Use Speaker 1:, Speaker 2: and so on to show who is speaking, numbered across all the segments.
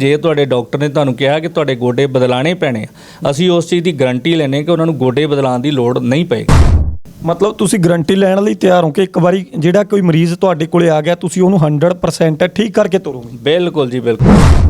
Speaker 1: ਜੇ ਤੁਹਾਡੇ ਡਾਕਟਰ ਨੇ ਤੁਹਾਨੂੰ ਕਿਹਾ ਕਿ ਤੁਹਾਡੇ ਗੋਡੇ ਬਦਲਾਣੇ ਪੈਣੇ ਆ ਅਸੀਂ ਉਸ ਚੀਜ਼ ਦੀ ਗਾਰੰਟੀ ਲੈਨੇ ਕਿ ਉਹਨਾਂ ਨੂੰ ਗੋਡੇ ਬਦਲਾਉਣ ਦੀ ਲੋੜ ਨਹੀਂ ਪਏਗੀ
Speaker 2: ਮਤਲਬ ਤੁਸੀਂ ਗਾਰੰਟੀ ਲੈਣ ਲਈ ਤਿਆਰ ਹੋ ਕਿ ਇੱਕ ਵਾਰੀ ਜਿਹੜਾ ਕੋਈ ਮਰੀਜ਼ ਤੁਹਾਡੇ ਕੋਲੇ ਆ ਗਿਆ ਤੁਸੀਂ ਉਹਨੂੰ 100% ਠੀਕ ਕਰਕੇ ਤੋਰੋਗੇ?
Speaker 1: ਬਿਲਕੁਲ ਜੀ ਬਿਲਕੁਲ।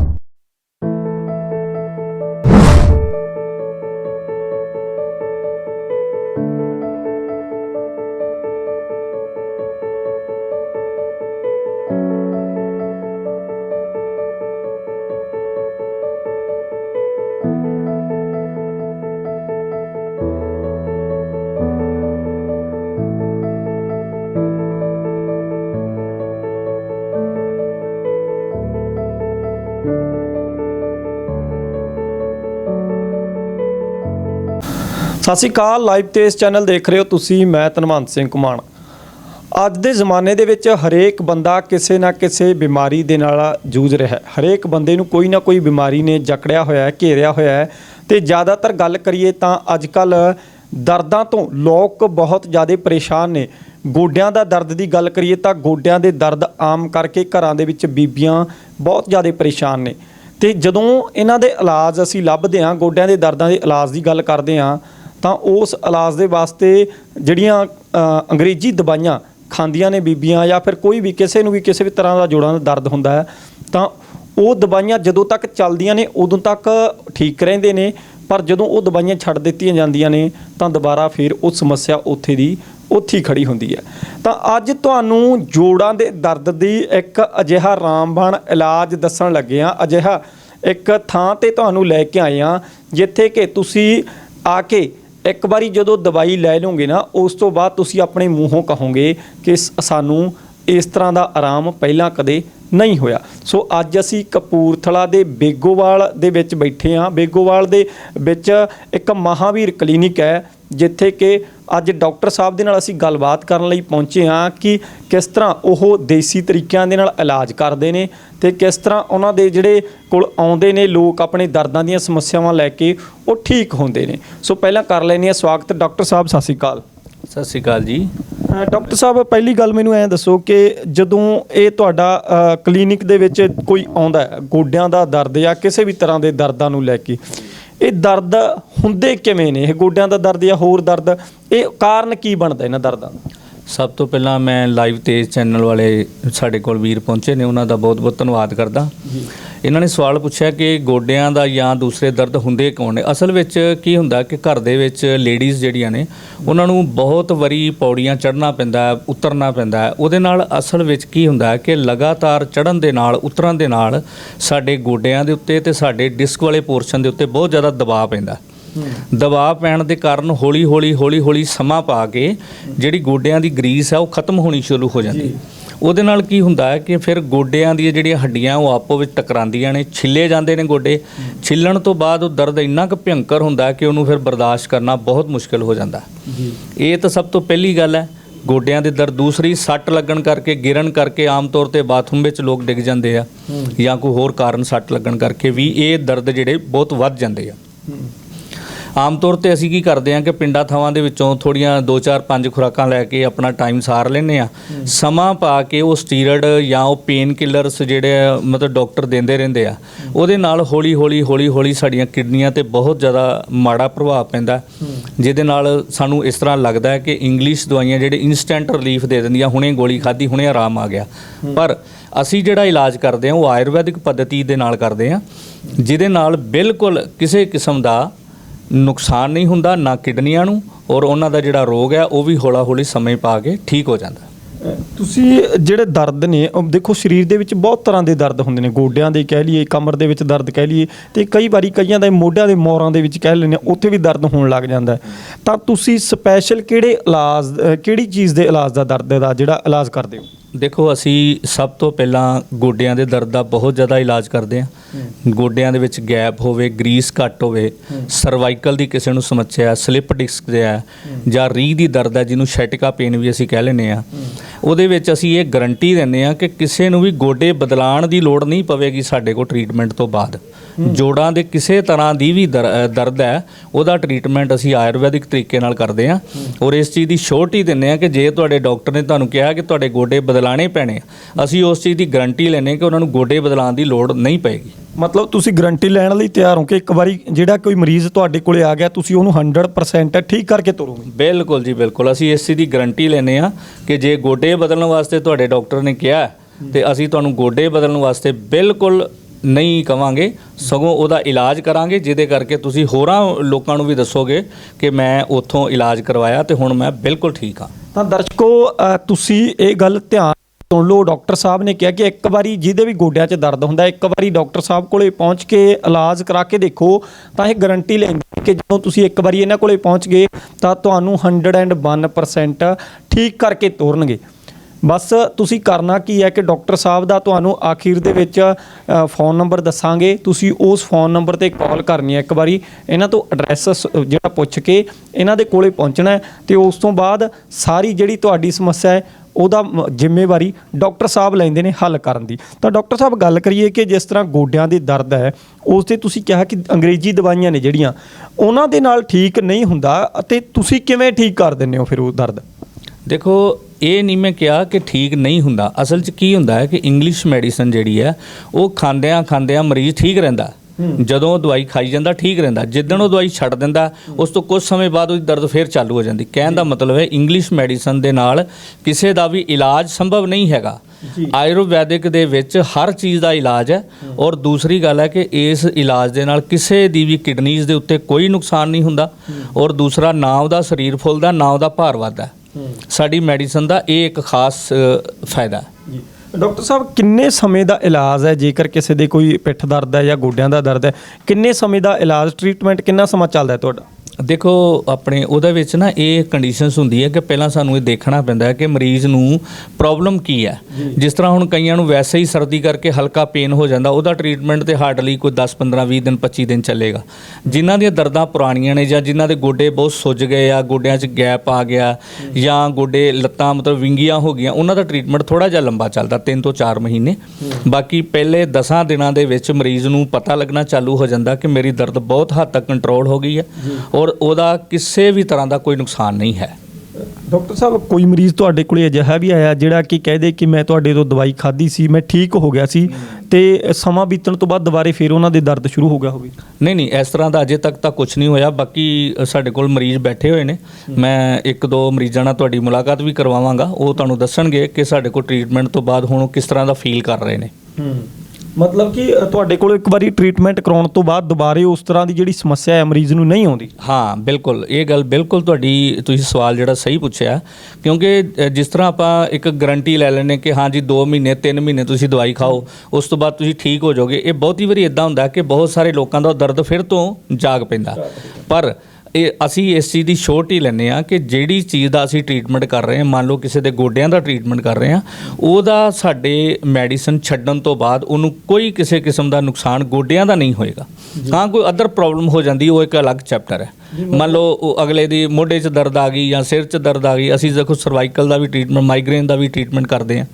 Speaker 2: ਸਤਿ ਸ਼੍ਰੀ ਅਕਾਲ ਲਾਈਵ ਤੇ ਇਸ ਚੈਨਲ ਦੇਖ ਰਹੇ ਹੋ ਤੁਸੀਂ, ਮੈਂ ਧਨਵੰਤ ਸਿੰਘ ਕੁਮਾਨ। ਅੱਜ ਦੇ ਜ਼ਮਾਨੇ ਦੇ ਵਿੱਚ ਹਰੇਕ ਬੰਦਾ ਕਿਸੇ ਨਾ ਕਿਸੇ ਬਿਮਾਰੀ ਦੇ ਨਾਲ ਜੂਝ ਰਿਹਾ ਹੈ। ਹਰੇਕ ਬੰਦੇ ਨੂੰ ਕੋਈ ਨਾ ਕੋਈ ਬਿਮਾਰੀ ਨੇ ਜਕੜਿਆ ਹੋਇਆ ਹੈ, ਘੇਰਿਆ ਹੋਇਆ ਹੈ। ਤੇ ਜ਼ਿਆਦਾਤਰ ਗੱਲ ਕਰੀਏ ਤਾਂ ਅੱਜ ਕੱਲ ਦਰਦਾਂ ਤੋਂ ਲੋਕ ਬਹੁਤ ਜ਼ਿਆਦਾ ਪਰੇਸ਼ਾਨ ਨੇ। ਗੋਡਿਆਂ ਦਾ ਦਰਦ ਦੀ ਗੱਲ ਕਰੀਏ ਤਾਂ ਗੋਡਿਆਂ ਦੇ ਦਰਦ ਆਮ ਕਰਕੇ ਘਰਾਂ ਦੇ ਵਿੱਚ ਬੀਬੀਆਂ ਬਹੁਤ ਜ਼ਿਆਦਾ ਪਰੇਸ਼ਾਨ ਨੇ। ਤੇ ਜਦੋਂ ਇਹਨਾਂ ਦੇ ਇਲਾਜ ਅਸੀਂ ਲੱਭਦੇ ਹਾਂ, ਗੋਡਿਆਂ ਦੇ ਦਰਦਾਂ ਦੇ ਇਲਾਜ ਦੀ ਗੱਲ ਕਰਦੇ ਹਾਂ ਤਾਂ ਉਸ ਇਲਾਜ ਦੇ ਵਾਸਤੇ ਜਿਹੜੀਆਂ ਅੰਗਰੇਜ਼ੀ ਦਵਾਈਆਂ ਖਾਂਦੀਆਂ ਨੇ ਬੀਬੀਆਂ ਜਾਂ ਫਿਰ ਕੋਈ ਵੀ ਕਿਸੇ ਨੂੰ ਵੀ ਕਿਸੇ ਵੀ ਤਰ੍ਹਾਂ ਦਾ ਜੋੜਾਂ ਦਾ ਦਰਦ ਹੁੰਦਾ ਹੈ, ਤਾਂ ਉਹ ਦਵਾਈਆਂ ਜਦੋਂ ਤੱਕ ਚੱਲਦੀਆਂ ਨੇ ਉਦੋਂ ਤੱਕ ਠੀਕ ਰਹਿੰਦੇ ਨੇ, ਪਰ ਜਦੋਂ ਉਹ ਦਵਾਈਆਂ ਛੱਡ ਦਿੱਤੀਆਂ ਜਾਂਦੀਆਂ ਨੇ ਤਾਂ ਦੁਬਾਰਾ ਫਿਰ ਉਹ ਸਮੱਸਿਆ ਉੱਥੇ ਦੀ ਉੱਥੇ ਹੀ ਖੜੀ ਹੁੰਦੀ ਹੈ। ਤਾਂ ਅੱਜ ਤੁਹਾਨੂੰ ਜੋੜਾਂ ਦੇ ਦਰਦ ਦੀ ਇੱਕ ਅਜਿਹਾ ਰਾਮਬਾਣ ਇਲਾਜ ਦੱਸਣ ਲੱਗੇ ਆ ਅਜਿਹਾ ਇੱਕ ਥਾਂ ਤੇ ਤੁਹਾਨੂੰ ਲੈ ਕੇ ਆਏ ਆ ਜਿੱਥੇ ਕਿ ਤੁਸੀਂ ਆ ਕੇ ਇੱਕ ਵਾਰੀ ਜਦੋਂ ਦਵਾਈ ਲੈ ਲਓਗੇ ਨਾ, ਉਸ ਤੋਂ ਬਾਅਦ ਤੁਸੀਂ ਆਪਣੇ ਮੂੰਹੋਂ ਕਹੋਗੇ ਕਿ ਸਾਨੂੰ ਇਸ ਤਰ੍ਹਾਂ ਦਾ ਆਰਾਮ ਪਹਿਲਾਂ ਕਦੇ ਨਹੀਂ ਹੋਇਆ। ਸੋ ਅੱਜ ਅਸੀਂ ਕਪੂਰਥਲਾ ਦੇ ਬੇਗੋਵਾਲ ਦੇ ਵਿੱਚ ਬੈਠੇ ਹਾਂ। ਬੇਗੋਵਾਲ ਦੇ ਵਿੱਚ ਇੱਕ ਮਹਾਵੀਰ ਕਲੀਨਿਕ ਹੈ, ਜਿੱਥੇ ਕਿ ਅੱਜ ਡਾਕਟਰ ਸਾਹਿਬ ਦੇ ਨਾਲ ਅਸੀਂ ਗੱਲਬਾਤ ਕਰਨ ਲਈ ਪਹੁੰਚੇ ਹਾਂ ਕਿ ਕਿਸ ਤਰ੍ਹਾਂ ਉਹ ਦੇਸੀ ਤਰੀਕਿਆਂ ਦੇ ਨਾਲ ਇਲਾਜ ਕਰਦੇ ਨੇ ਤੇ ਕਿਸ ਤਰ੍ਹਾਂ ਉਹਨਾਂ ਦੇ ਜਿਹੜੇ ਕੋਲ ਆਉਂਦੇ ਨੇ ਲੋਕ ਆਪਣੇ ਦਰਦਾਂ ਦੀਆਂ ਸਮੱਸਿਆਵਾਂ ਲੈ ਕੇ ਉਹ ਠੀਕ ਹੁੰਦੇ ਨੇ। ਸੋ ਪਹਿਲਾਂ ਕਰ ਲੈਂਦੇ ਹਾਂ ਸਵਾਗਤ ਡਾਕਟਰ ਸਾਹਿਬ ਸਤਿ ਸ਼੍ਰੀ ਅਕਾਲ।
Speaker 1: ਸਤਿ ਸ਼੍ਰੀ ਅਕਾਲ ਜੀ।
Speaker 2: ਡਾਕਟਰ ਸਾਹਿਬ ਪਹਿਲੀ ਗੱਲ ਮੈਨੂੰ ਐਂ ਦੱਸੋ ਕਿ ਜਦੋਂ ਇਹ ਤੁਹਾਡਾ ਕਲੀਨਿਕ ਦੇ ਵਿੱਚ ਕੋਈ ਆਉਂਦਾ ਗੋਡਿਆਂ ਦਾ ਦਰਦ ਜਾਂ ਕਿਸੇ ਵੀ ਤਰ੍ਹਾਂ ਦੇ ਦਰਦਾਂ ਨੂੰ ਲੈ ਕੇ ਇਹ ਦਰਦ ਹੁੰਦੇ ਕਿਵੇਂ ਨੇ? ਇਹ ਗੋਡਿਆਂ ਦਾ ਦਰਦ ਜਾਂ ਹੋਰ ਦਰਦ? ਇਹ ਕਾਰਨ ਕੀ ਬਣਦਾ ਇਹਨਾਂ ਦਰਦਾਂ ਦਾ?
Speaker 1: ਸਭ ਤੋਂ ਪਹਿਲਾਂ ਮੈਂ ਲਾਈਵ ਤੇਜ਼ ਚੈਨਲ ਵਾਲੇ ਸਾਡੇ ਕੋਲ ਵੀਰ ਪਹੁੰਚੇ ਨੇ ਉਹਨਾਂ ਦਾ ਬਹੁਤ-ਬਹੁਤ ਧੰਨਵਾਦ ਕਰਦਾ। ਇਹਨਾਂ ਨੇ ਸਵਾਲ ਪੁੱਛਿਆ ਕਿ ਗੋਡਿਆਂ ਦਾ ਜਾਂ ਦੂਸਰੇ ਦਰਦ ਹੁੰਦੇ ਕੌਣ ਨੇ? ਅਸਲ ਵਿੱਚ ਕੀ ਹੁੰਦਾ ਕਿ ਘਰ ਦੇ ਵਿੱਚ ਲੇਡੀਜ਼ ਜਿਹੜੀਆਂ ਨੇ, ਉਹਨਾਂ ਨੂੰ ਬਹੁਤ ਵਾਰੀ ਪੌੜੀਆਂ ਚੜ੍ਹਨਾ ਪੈਂਦਾ ਹੈ, ਉਤਰਨਾ ਪੈਂਦਾ ਹੈ। ਉਹਦੇ ਨਾਲ ਅਸਲ ਵਿੱਚ ਕੀ ਹੁੰਦਾ ਕਿ ਲਗਾਤਾਰ ਚੜ੍ਹਨ ਦੇ ਨਾਲ, ਉਤਰਨ ਦੇ ਨਾਲ ਸਾਡੇ ਗੋਡਿਆਂ ਦੇ ਉੱਤੇ ਤੇ ਸਾਡੇ ਡਿਸਕ ਵਾਲੇ ਪੋਰਸ਼ਨ ਦੇ ਉੱਤੇ ਬਹੁਤ ਜ਼ਿਆਦਾ ਦਬਾਅ ਪੈਂਦਾ ਦਬਾਅ ਪੈਣ ਦੇ ਕਾਰਨ ਹੌਲੀ ਹੌਲੀ ਹੌਲੀ ਹੌਲੀ ਸਮਾਂ ਪਾ ਕੇ ਜਿਹੜੀ ਗੋਡਿਆਂ ਦੀ ਗਰੀਸ ਹੈ, ਉਹ ਖਤਮ ਹੋਣੀ ਸ਼ੁਰੂ ਹੋ ਜਾਂਦੀ ਉਹਦੇ ਨਾਲ ਕੀ ਹੁੰਦਾ ਹੈ ਕਿ ਫਿਰ ਗੋਡਿਆਂ ਦੀਆਂ ਜਿਹੜੀਆਂ ਹੱਡੀਆਂ ਉਹ ਆਪੋ ਵਿੱਚ ਟਕਰਾਉਂਦੀਆਂ ਨੇ ਛਿੱਲੇ ਜਾਂਦੇ ਨੇ ਗੋਡੇ। ਛਿੱਲਣ ਤੋਂ ਬਾਅਦ ਉਹ ਦਰਦ ਇੰਨਾ ਕੁ ਭਿਅੰਕਰ ਹੁੰਦਾ ਕਿ ਉਹਨੂੰ ਫਿਰ ਬਰਦਾਸ਼ਤ ਕਰਨਾ ਬਹੁਤ ਮੁਸ਼ਕਲ ਹੋ ਜਾਂਦਾ।
Speaker 2: ਜੀ।
Speaker 1: ਇਹ ਤਾਂ ਸਭ ਤੋਂ ਪਹਿਲੀ ਗੱਲ ਹੈ ਗੋਡਿਆਂ ਦੇ ਦਰਦ। ਦੂਸਰੀ ਸੱਟ ਲੱਗਣ ਕਰਕੇ ਗਿਰਨ ਕਰਕੇ ਆਮ ਤੌਰ ਤੇ ਬਾਥਰੂਮ ਵਿੱਚ ਲੋਕ ਡਿੱਗ ਜਾਂਦੇ ਆ ਜਾਂ ਕੋਈ ਹੋਰ ਕਾਰਨ ਸੱਟ ਲੱਗਣ ਕਰਕੇ ਵੀ ਇਹ ਦਰਦ ਜਿਹੜੇ ਬਹੁਤ ਵੱਧ ਜਾਂਦੇ ਆ। ਆਮ ਤੌਰ ਤੇ ਅਸੀਂ ਕੀ ਕਰਦੇ ਹਾਂ ਕਿ ਪਿੰਡਾਂ ਥਾਵਾਂ ਦੇ ਵਿੱਚੋਂ ਥੋੜੀਆਂ 2 4 5 ਖੁਰਾਕਾਂ ਲੈ ਕੇ ਆਪਣਾ ਟਾਈਮ ਸਾਰ ਲੈਂਦੇ ਆ ਸਮਾਂ ਪਾ ਕੇ ਉਹ ਸਟੀਰੋਇਡ ਜਾਂ ਉਹ ਪੇਨ ਕਿਲਰਸ ਜਿਹੜੇ ਮਤਲਬ ਡਾਕਟਰ ਦਿੰਦੇ ਰਹਿੰਦੇ ਆ, ਉਹਦੇ ਨਾਲ ਹੌਲੀ ਹੌਲੀ ਹੌਲੀ ਹੌਲੀ ਸਾਡੀਆਂ ਕਿਡਨੀਆਂ ਤੇ ਬਹੁਤ ਜ਼ਿਆਦਾ ਮਾੜਾ ਪ੍ਰਭਾਵ ਪੈਂਦਾ। ਜਿਹਦੇ ਨਾਲ ਸਾਨੂੰ ਇਸ ਤਰ੍ਹਾਂ ਲੱਗਦਾ ਹੈ ਕਿ ਇੰਗਲਿਸ਼ ਦਵਾਈਆਂ ਜਿਹੜੇ ਇਨਸਟੈਂਟ ਰਿਲੀਫ ਦੇ ਦਿੰਦੀਆਂ, ਹੁਣੇ ਗੋਲੀ ਖਾਧੀ, ਹੁਣੇ ਆਰਾਮ ਆ ਗਿਆ। ਪਰ ਅਸੀਂ ਜਿਹੜਾ ਇਲਾਜ ਕਰਦੇ ਹਾਂ, ਉਹ ਆਯੁਰਵੈਦਿਕ ਪੱਧਤੀ ਦੇ ਨਾਲ ਕਰਦੇ ਹਾਂ, ਜਿਹਦੇ ਨਾਲ ਬਿਲਕੁਲ ਕਿਸੇ ਕਿਸਮ ਦਾ ਨੁਕਸਾਨ ਨਹੀਂ ਹੁੰਦਾ, ਨਾ ਕਿਡਨੀਆਂ ਨੂੰ ਔਰ ਉਹਨਾਂ ਦਾ ਜਿਹੜਾ ਰੋਗ ਹੈ, ਉਹ ਵੀ ਹੌਲਾ ਹੌਲੀ ਸਮੇਂ ਪਾ ਕੇ ਠੀਕ ਹੋ ਜਾਂਦਾ।
Speaker 2: ਤੁਸੀਂ ਜਿਹੜੇ ਦਰਦ ਨੇ, ਉਹ ਦੇਖੋ ਸਰੀਰ ਦੇ ਵਿੱਚ ਬਹੁਤ ਤਰ੍ਹਾਂ ਦੇ ਦਰਦ ਹੁੰਦੇ ਨੇ, ਗੋਡਿਆਂ ਦੇ ਕਹਿ ਲਈਏ, ਕਮਰ ਦੇ ਵਿੱਚ ਦਰਦ ਕਹਿ ਲਈਏ ਤੇ ਕਈ ਵਾਰੀ ਕਈਆਂ ਦੇ ਮੋਢਿਆਂ ਦੇ ਮੋਰਾਂ ਦੇ ਵਿੱਚ ਕਹਿ ਲੈਂਦੇ ਉੱਥੇ ਵੀ ਦਰਦ ਹੋਣ ਲੱਗ ਜਾਂਦਾ ਤਾਂ ਤੁਸੀਂ ਸਪੈਸ਼ਲ ਕਿਹੜੇ ਇਲਾਜ ਕਿਹੜੀ ਚੀਜ਼ ਦੇ ਇਲਾਜ ਦਾ ਦਰਦ ਦਾ ਜਿਹੜਾ ਇਲਾਜ ਕਰਦੇ ਹੋ?
Speaker 1: ਦੇਖੋ ਅਸੀਂ ਸਭ ਤੋਂ ਪਹਿਲਾਂ ਗੋਡਿਆਂ ਦੇ ਦਰਦ ਦਾ ਬਹੁਤ ਜ਼ਿਆਦਾ ਇਲਾਜ ਕਰਦੇ ਹਾਂ। ਗੋਡਿਆਂ ਦੇ ਵਿੱਚ ਗੈਪ ਹੋਵੇ ਗਰੀਸ ਘੱਟ ਹੋਵੇ ਸਰਵਾਈਕਲ ਦੀ ਕਿਸੇ ਨੂੰ ਸਮੱਸਿਆ ਹੈ ਸਲਿਪ ਡਿਸਕ ਦੇ ਹੈ ਜਾਂ ਰੀਹ ਦੀ ਦਰਦ ਹੈ ਜਿਹਨੂੰ ਸ਼ੈਟਿਕਾ ਪੇਨ ਵੀ ਅਸੀਂ ਕਹਿ ਲੈਂਦੇ ਆ ਉਹਦੇ ਵਿੱਚ ਅਸੀਂ ਇਹ ਗਾਰੰਟੀ ਦਿੰਦੇ ਆ ਕਿ ਕਿਸੇ ਨੂੰ ਵੀ ਗੋਡੇ ਬਦਲਾਉਣ ਦੀ ਲੋੜ ਨਹੀਂ ਪਵੇਗੀ ਸਾਡੇ ਕੋਲ ਟ੍ਰੀਟਮੈਂਟ ਤੋਂ ਬਾਅਦ। ਜੋੜਾਂ ਦੇ ਕਿਸੇ ਤਰ੍ਹਾਂ ਦੀ ਵੀ ਦਰਦ ਹੈ ਉਹਦਾ ਟ੍ਰੀਟਮੈਂਟ ਅਸੀਂ ਆਯੁਰਵੈਦਿਕ ਤਰੀਕੇ ਨਾਲ ਕਰਦੇ ਹਾਂ। ਔਰ ਇਸ ਚੀਜ਼ ਦੀ ਛੋਟੀ ਦਿੰਦੇ ਹਾਂ ਕਿ ਜੇ ਤੁਹਾਡੇ ਡਾਕਟਰ ਨੇ ਤੁਹਾਨੂੰ ਕਿਹਾ ਕਿ ਤੁਹਾਡੇ ਗੋਡੇ ਬਦਲਾਣੇ ਪੈਣੇ ਆ ਅਸੀਂ ਉਸ ਚੀਜ਼ ਦੀ ਗਾਰੰਟੀ ਹਾਂ ਕਿ ਉਹਨਾਂ ਨੂੰ ਗੋਡੇ ਬਦਲਾਉਣ ਦੀ ਲੋੜ ਨਹੀਂ ਪਏਗੀ।
Speaker 2: ਮਤਲਬ ਤੁਸੀਂ ਗਾਰੰਟੀ ਲੈਣ ਲਈ ਤਿਆਰ ਹੋ ਕਿ ਇੱਕ ਵਾਰੀ ਜਿਹੜਾ ਕੋਈ ਮਰੀਜ਼ ਤੁਹਾਡੇ ਕੋਲੇ ਆ ਗਿਆ ਤੁਸੀਂ ਉਹਨੂੰ 100% ਠੀਕ ਕਰਕੇ ਤੋਰੋਗੇ?
Speaker 1: ਬਿਲਕੁਲ ਜੀ ਬਿਲਕੁਲ। ਅਸੀਂ ਇਸ ਚੀਜ਼ ਦੀ ਗਾਰੰਟੀ ਲੈਂਦੇ ਹਾਂ ਕਿ ਜੇ ਗੋਡੇ ਬਦਲਣ ਵਾਸਤੇ ਤੁਹਾਡੇ ਡਾਕਟਰ ਨੇ ਕਿਹਾ ਤੇ ਅਸੀਂ ਤੁਹਾਨੂੰ ਗੋਡੇ ਬਦਲਣ ਵਾਸਤੇ ਬਿਲਕੁਲ ਨਹੀਂ ਕਵਾਂਗੇ। ਸਗੋਂ ਉਹਦਾ ਇਲਾਜ ਕਰਾਂਗੇ ਜਿਹਦੇ ਕਰਕੇ ਤੁਸੀਂ ਹੋਰਾਂ ਲੋਕਾਂ ਨੂੰ ਵੀ ਦੱਸੋਗੇ ਕਿ ਮੈਂ ਉੱਥੋਂ ਇਲਾਜ ਕਰਵਾਇਆ ਤੇ ਹੁਣ ਮੈਂ ਬਿਲਕੁਲ ਠੀਕ ਹਾਂ।
Speaker 2: ਤਾਂ ਦਰਸ਼ਕੋ ਅ, ਤੁਸੀਂ ਇਹ ਗੱਲ ਧਿਆਨ ਸੁਣ ਲਓ। ਡਾਕਟਰ ਸਾਹਿਬ ਨੇ ਕਿਹਾ ਕਿ ਇੱਕ ਵਾਰੀ ਜਿਹਦੇ ਵੀ ਗੋਡਿਆਂ 'ਚ ਦਰਦ ਹੁੰਦਾ ਇੱਕ ਵਾਰੀ ਡਾਕਟਰ ਸਾਹਿਬ ਕੋਲੇ ਪਹੁੰਚ ਕੇ ਇਲਾਜ ਕਰਾ ਕੇ ਦੇਖੋ ਤਾਂ ਇਹ ਗਾਰੰਟੀ ਲੈਂਦੇ ਕਿ ਜਦੋਂ ਤੁਸੀਂ ਇੱਕ ਵਾਰੀ ਇਹਨਾਂ ਕੋਲੇ ਪਹੁੰਚ ਗਏ ਤਾਂ ਤੁਹਾਨੂੰ 101% ਠੀਕ ਕਰਕੇ ਤੋਰਨਗੇ। ਬਸ ਤੁਸੀਂ ਕਰਨਾ ਕੀ ਹੈ ਕਿ ਡਾਕਟਰ ਸਾਹਿਬ ਦਾ ਤੁਹਾਨੂੰ ਆਖਿਰ ਦੇ ਵਿੱਚ ਫੋਨ ਨੰਬਰ ਦੱਸਾਂਗੇ। ਤੁਸੀਂ ਉਸ ਫੋਨ ਨੰਬਰ ਤੇ ਕਾਲ ਕਰਨੀ ਹੈ ਇੱਕ ਵਾਰੀ। ਇਹਨਾਂ ਤੋਂ ਐਡਰੈਸ ਜਿਹੜਾ ਪੁੱਛ ਕੇ ਇਹਨਾਂ ਦੇ ਕੋਲੇ ਪਹੁੰਚਣਾ ਹੈ ਤੇ ਉਸ ਤੋਂ ਬਾਅਦ ਸਾਰੀ ਜਿਹੜੀ ਤੁਹਾਡੀ ਸਮੱਸਿਆ ਹੈ, ਉਹਦਾ ਜ਼ਿੰਮੇਵਾਰੀ ਡਾਕਟਰ ਸਾਹਿਬ ਲੈਂਦੇ ਨੇ ਹੱਲ ਕਰਨ ਦੀ। ਤਾਂ ਡਾਕਟਰ ਸਾਹਿਬ ਗੱਲ ਕਰੀਏ ਕਿ ਜਿਸ ਤਰ੍ਹਾਂ ਗੋਡਿਆਂ ਦੀ ਦਰਦ ਹੈ, ਉਸ ਤੇ ਤੁਸੀਂ ਕਿਹਾ ਕਿ ਅੰਗਰੇਜ਼ੀ ਦਵਾਈਆਂ ਨੇ ਜਿਹੜੀਆਂ, ਉਹਨਾਂ ਦੇ ਨਾਲ ਠੀਕ ਨਹੀਂ ਹੁੰਦਾ ਅਤੇ ਤੁਸੀਂ ਕਿਵੇਂ ਠੀਕ ਕਰ ਦਿੰਦੇ ਹੋ ਫਿਰ ਉਹ ਦਰਦ?
Speaker 1: ਦੇਖੋ ਇਹ ਨਹੀਂ ਮੈਂ ਕਿਹਾ ਕਿ ਠੀਕ ਨਹੀਂ ਹੁੰਦਾ। ਅਸਲ 'ਚ ਕੀ ਹੁੰਦਾ ਹੈ ਕਿ ਇੰਗਲਿਸ਼ ਮੈਡੀਸਨ ਜਿਹੜੀ ਹੈ ਉਹ ਖਾਂਦਿਆਂ ਖਾਂਦਿਆਂ ਮਰੀਜ਼ ਠੀਕ ਰਹਿੰਦਾ। ਜਦੋਂ ਉਹ ਦਵਾਈ ਖਾਈ ਜਾਂਦਾ ਠੀਕ ਰਹਿੰਦਾ। ਜਿੱਦਣ ਉਹ ਦਵਾਈ ਛੱਡ ਦਿੰਦਾ ਉਸ ਤੋਂ ਕੁਝ ਸਮੇਂ ਬਾਅਦ ਉਹਦੀ ਦਰਦ ਫੇਰ ਚਾਲੂ ਹੋ ਜਾਂਦੀ। ਕਹਿਣ ਦਾ ਮਤਲਬ ਹੈ ਇੰਗਲਿਸ਼ ਮੈਡੀਸਨ ਦੇ ਨਾਲ ਕਿਸੇ ਦਾ ਵੀ ਇਲਾਜ ਸੰਭਵ ਨਹੀਂ ਹੈਗਾ। ਆਯੁਰਵੈਦਿਕ ਦੇ ਵਿੱਚ ਹਰ ਚੀਜ਼ ਦਾ ਇਲਾਜ ਹੈ ਔਰ ਦੂਸਰੀ ਗੱਲ ਹੈ ਕਿ ਇਸ ਇਲਾਜ ਦੇ ਨਾਲ ਕਿਸੇ ਦੀ ਵੀ ਕਿਡਨੀਜ਼ ਦੇ ਉੱਤੇ ਕੋਈ ਨੁਕਸਾਨ ਨਹੀਂ ਹੁੰਦਾ ਔਰ ਦੂਸਰਾ ਨਾ ਉਹਦਾ ਸਰੀਰ ਫੁੱਲਦਾ ਨਾ ਉਹਦਾ ਭਾਰ ਵੱਧਦਾ। ਸਾਡੀ ਮੈਡੀਸਨ ਦਾ ਇਹ ਇੱਕ ਖਾਸ ਫਾਇਦਾ
Speaker 2: ਜੀ। ਡਾਕਟਰ ਸਾਹਿਬ, ਕਿੰਨੇ ਸਮੇਂ ਦਾ ਇਲਾਜ ਹੈ? ਜੇਕਰ ਕਿਸੇ ਦੇ ਕੋਈ ਪਿੱਠ ਦਰਦ ਹੈ ਜਾਂ ਗੋਡਿਆਂ ਦਾ ਦਰਦ ਹੈ, ਕਿੰਨੇ ਸਮੇਂ ਦਾ ਇਲਾਜ? ਟ੍ਰੀਟਮੈਂਟ ਕਿੰਨਾ ਸਮਾਂ ਚੱਲਦਾ ਹੈ ਤੁਹਾਡਾ?
Speaker 1: ਦੇਖੋ ਆਪਣੇ ਉਹਦੇ ਵਿੱਚ ਨਾ ਇਹ ਕੰਡੀਸ਼ਨਸ ਹੁੰਦੀ ਹੈ ਕਿ ਪਹਿਲਾਂ ਸਾਨੂੰ ਇਹ ਦੇਖਣਾ ਪੈਂਦਾ ਹੈ ਕਿ ਮਰੀਜ਼ ਨੂੰ ਪ੍ਰੋਬਲਮ ਕੀ ਹੈ। ਜਿਸ ਤਰ੍ਹਾਂ ਹੁਣ ਕਈਆਂ ਨੂੰ ਵੈਸੇ ਹੀ ਸਰਦੀ ਕਰਕੇ ਹਲਕਾ ਪੇਨ ਹੋ ਜਾਂਦਾ ਉਹਦਾ ਟ੍ਰੀਟਮੈਂਟ ਤੇ ਹਾਰਡਲੀ ਕੋਈ 10 15 20 ਦਿਨ 25 ਦਿਨ ਚੱਲੇਗਾ। ਜਿਨ੍ਹਾਂ ਦੀਆਂ ਦਰਦਾਂ ਪੁਰਾਣੀਆਂ ਨੇ ਜਾਂ ਜਿਨ੍ਹਾਂ ਦੇ ਗੋਡੇ ਬਹੁਤ ਸੁੱਜ ਗਏ ਆ ਗੋਡਿਆਂ 'ਚ ਗੈਪ ਆ ਗਿਆ ਜਾਂ ਗੋਡੇ ਲੱਤਾਂ ਮਤਲਬ ਵਿੰਗੀਆਂ ਹੋ ਗਈਆਂ ਉਹਨਾਂ ਦਾ ਟ੍ਰੀਟਮੈਂਟ ਥੋੜਾ ਜਿਹਾ ਲੰਬਾ ਚੱਲਦਾ 3 ਤੋਂ 4 ਮਹੀਨੇ। ਬਾਕੀ ਪਹਿਲੇ 10 ਦਿਨਾਂ ਦੇ ਵਿੱਚ ਮਰੀਜ਼ ਨੂੰ ਪਤਾ ਲੱਗਣਾ ਚਾਲੂ ਹੋ ਜਾਂਦਾ ਕਿ ਮੇਰੀ ਦਰਦ ਬਹੁਤ ਹੱਦ ਤੱਕ ਕੰਟਰੋਲ ਹੋ ਗਈ ਹੈ। ਔਰ ਉਹਦਾ ਕਿਸੇ ਵੀ ਤਰ੍ਹਾਂ ਦਾ ਕੋਈ ਨੁਕਸਾਨ ਨਹੀਂ ਹੈ।
Speaker 2: ਡਾਕਟਰ ਸਾਹਿਬ ਕੋਈ ਮਰੀਜ਼ ਤੁਹਾਡੇ ਕੋਲੇ ਅਜਿਹਾ ਵੀ ਆਇਆ ਜਿਹੜਾ ਕਿ ਕਹਦੇ ਕਿ ਮੈਂ ਤੁਹਾਡੇ ਤੋਂ ਦਵਾਈ ਖਾਧੀ ਸੀ ਮੈਂ ਠੀਕ ਹੋ ਗਿਆ ਸੀ ਤੇ ਸਮਾਂ ਬੀਤਣ ਤੋਂ ਬਾਅਦ ਦੁਬਾਰੇ ਫਿਰ ਉਹਨਾਂ ਦੇ ਦਰਦ ਸ਼ੁਰੂ ਹੋ ਗਿਆ ਹੋਵੇ?
Speaker 1: ਨਹੀਂ ਨਹੀਂ ਇਸ ਤਰ੍ਹਾਂ ਦਾ ਅਜੇ ਤੱਕ ਤਾਂ ਕੁਝ ਨਹੀਂ ਹੋਇਆ। ਬਾਕੀ ਸਾਡੇ ਕੋਲ ਮਰੀਜ਼ ਬੈਠੇ ਹੋਏ ਨੇ। ਮੈਂ ਇੱਕ ਦੋ ਮਰੀਜ਼ਾਂ ਨਾਲ ਤੁਹਾਡੀ ਮੁਲਾਕਾਤ ਵੀ ਕਰਵਾਵਾਂਗਾ। ਉਹ ਤੁਹਾਨੂੰ ਦੱਸਣਗੇ ਕਿ ਸਾਡੇ ਕੋਲ ਟ੍ਰੀਟਮੈਂਟ ਤੋਂ ਬਾਅਦ ਹੁਣ ਉਹ ਕਿਸ ਤਰ੍ਹਾਂ ਦਾ ਫੀਲ ਕਰ ਰਹੇ ਨੇ।
Speaker 2: ਮਤਲਬ ਕਿ ਤੁਹਾਡੇ ਕੋਲ ਇੱਕ ਵਾਰੀ ਟ੍ਰੀਟਮੈਂਟ ਕਰਾਉਣ ਤੋਂ ਬਾਅਦ ਦੁਬਾਰੇ ਉਸ ਤਰ੍ਹਾਂ ਦੀ ਜਿਹੜੀ ਸਮੱਸਿਆ ਹੈ ਮਰੀਜ਼ ਨੂੰ ਨਹੀਂ ਆਉਂਦੀ?
Speaker 1: ਹਾਂ, ਬਿਲਕੁਲ। ਇਹ ਗੱਲ ਬਿਲਕੁਲ ਤੁਹਾਡੀ, ਤੁਸੀਂ ਸਵਾਲ ਜਿਹੜਾ ਸਹੀ ਪੁੱਛਿਆ, ਕਿਉਂਕਿ ਜਿਸ ਤਰ੍ਹਾਂ ਆਪਾਂ ਇੱਕ ਗਰੰਟੀ ਲੈ ਲੈਨੇ ਕਿ ਹਾਂ ਜੀ 2 ਮਹੀਨੇ 3 ਮਹੀਨੇ ਤੁਸੀਂ ਦਵਾਈ ਖਾਓ, ਉਸ ਤੋਂ ਬਾਅਦ ਤੁਸੀਂ ਠੀਕ ਹੋ ਜਾਓਗੇ। ਇਹ ਬਹੁਤੀ ਵਾਰੀ ਇਦਾਂ ਹੁੰਦਾ ਕਿ ਬਹੁਤ ਸਾਰੇ ਲੋਕਾਂ ਦਾ ਦਰਦ ਫਿਰ ਤੋਂ ਜਾਗ ਪੈਂਦਾ। ਪਰ ਇਹ ਅਸੀਂ ਇਸ ਚੀਜ਼ ਦੀ ਛੋਟ ਹੀ ਲੈਂਦੇ ਆ ਕਿ ਜਿਹੜੀ ਚੀਜ਼ ਦਾ ਅਸੀਂ ਟ੍ਰੀਟਮੈਂਟ ਕਰ ਰਹੇ ਹਾਂ ਮੰਨ ਲਓ ਕਿਸੇ ਦੇ ਗੋਡਿਆਂ ਦਾ ਟ੍ਰੀਟਮੈਂਟ ਕਰ ਰਹੇ ਹਾਂ ਉਹਦਾ ਸਾਡੇ ਮੈਡੀਸਨ ਛੱਡਣ ਤੋਂ ਬਾਅਦ ਉਹਨੂੰ ਕੋਈ ਕਿਸੇ ਕਿਸਮ ਦਾ ਨੁਕਸਾਨ ਗੋਡਿਆਂ ਦਾ ਨਹੀਂ ਹੋਏਗਾ। ਹਾਂ ਕੋਈ ਅਦਰ ਪ੍ਰੋਬਲਮ ਹੋ ਜਾਂਦੀ ਉਹ ਇੱਕ ਅਲੱਗ ਚੈਪਟਰ ਹੈ। ਮੰਨ ਲਓ ਉਹ ਅਗਲੇ ਦੀ ਮੋਢੇ 'ਚ ਦਰਦ ਆ ਗਈ ਜਾਂ ਸਿਰ 'ਚ ਦਰਦ ਆ ਗਈ ਅਸੀਂ ਦੇਖੋ ਸਰਵਾਈਕਲ ਦਾ ਵੀ ਟ੍ਰੀਟਮੈਂਟ ਮਾਈਗ੍ਰੇਨ ਦਾ ਵੀ ਟ੍ਰੀਟਮੈਂਟ ਕਰਦੇ ਹਾਂ।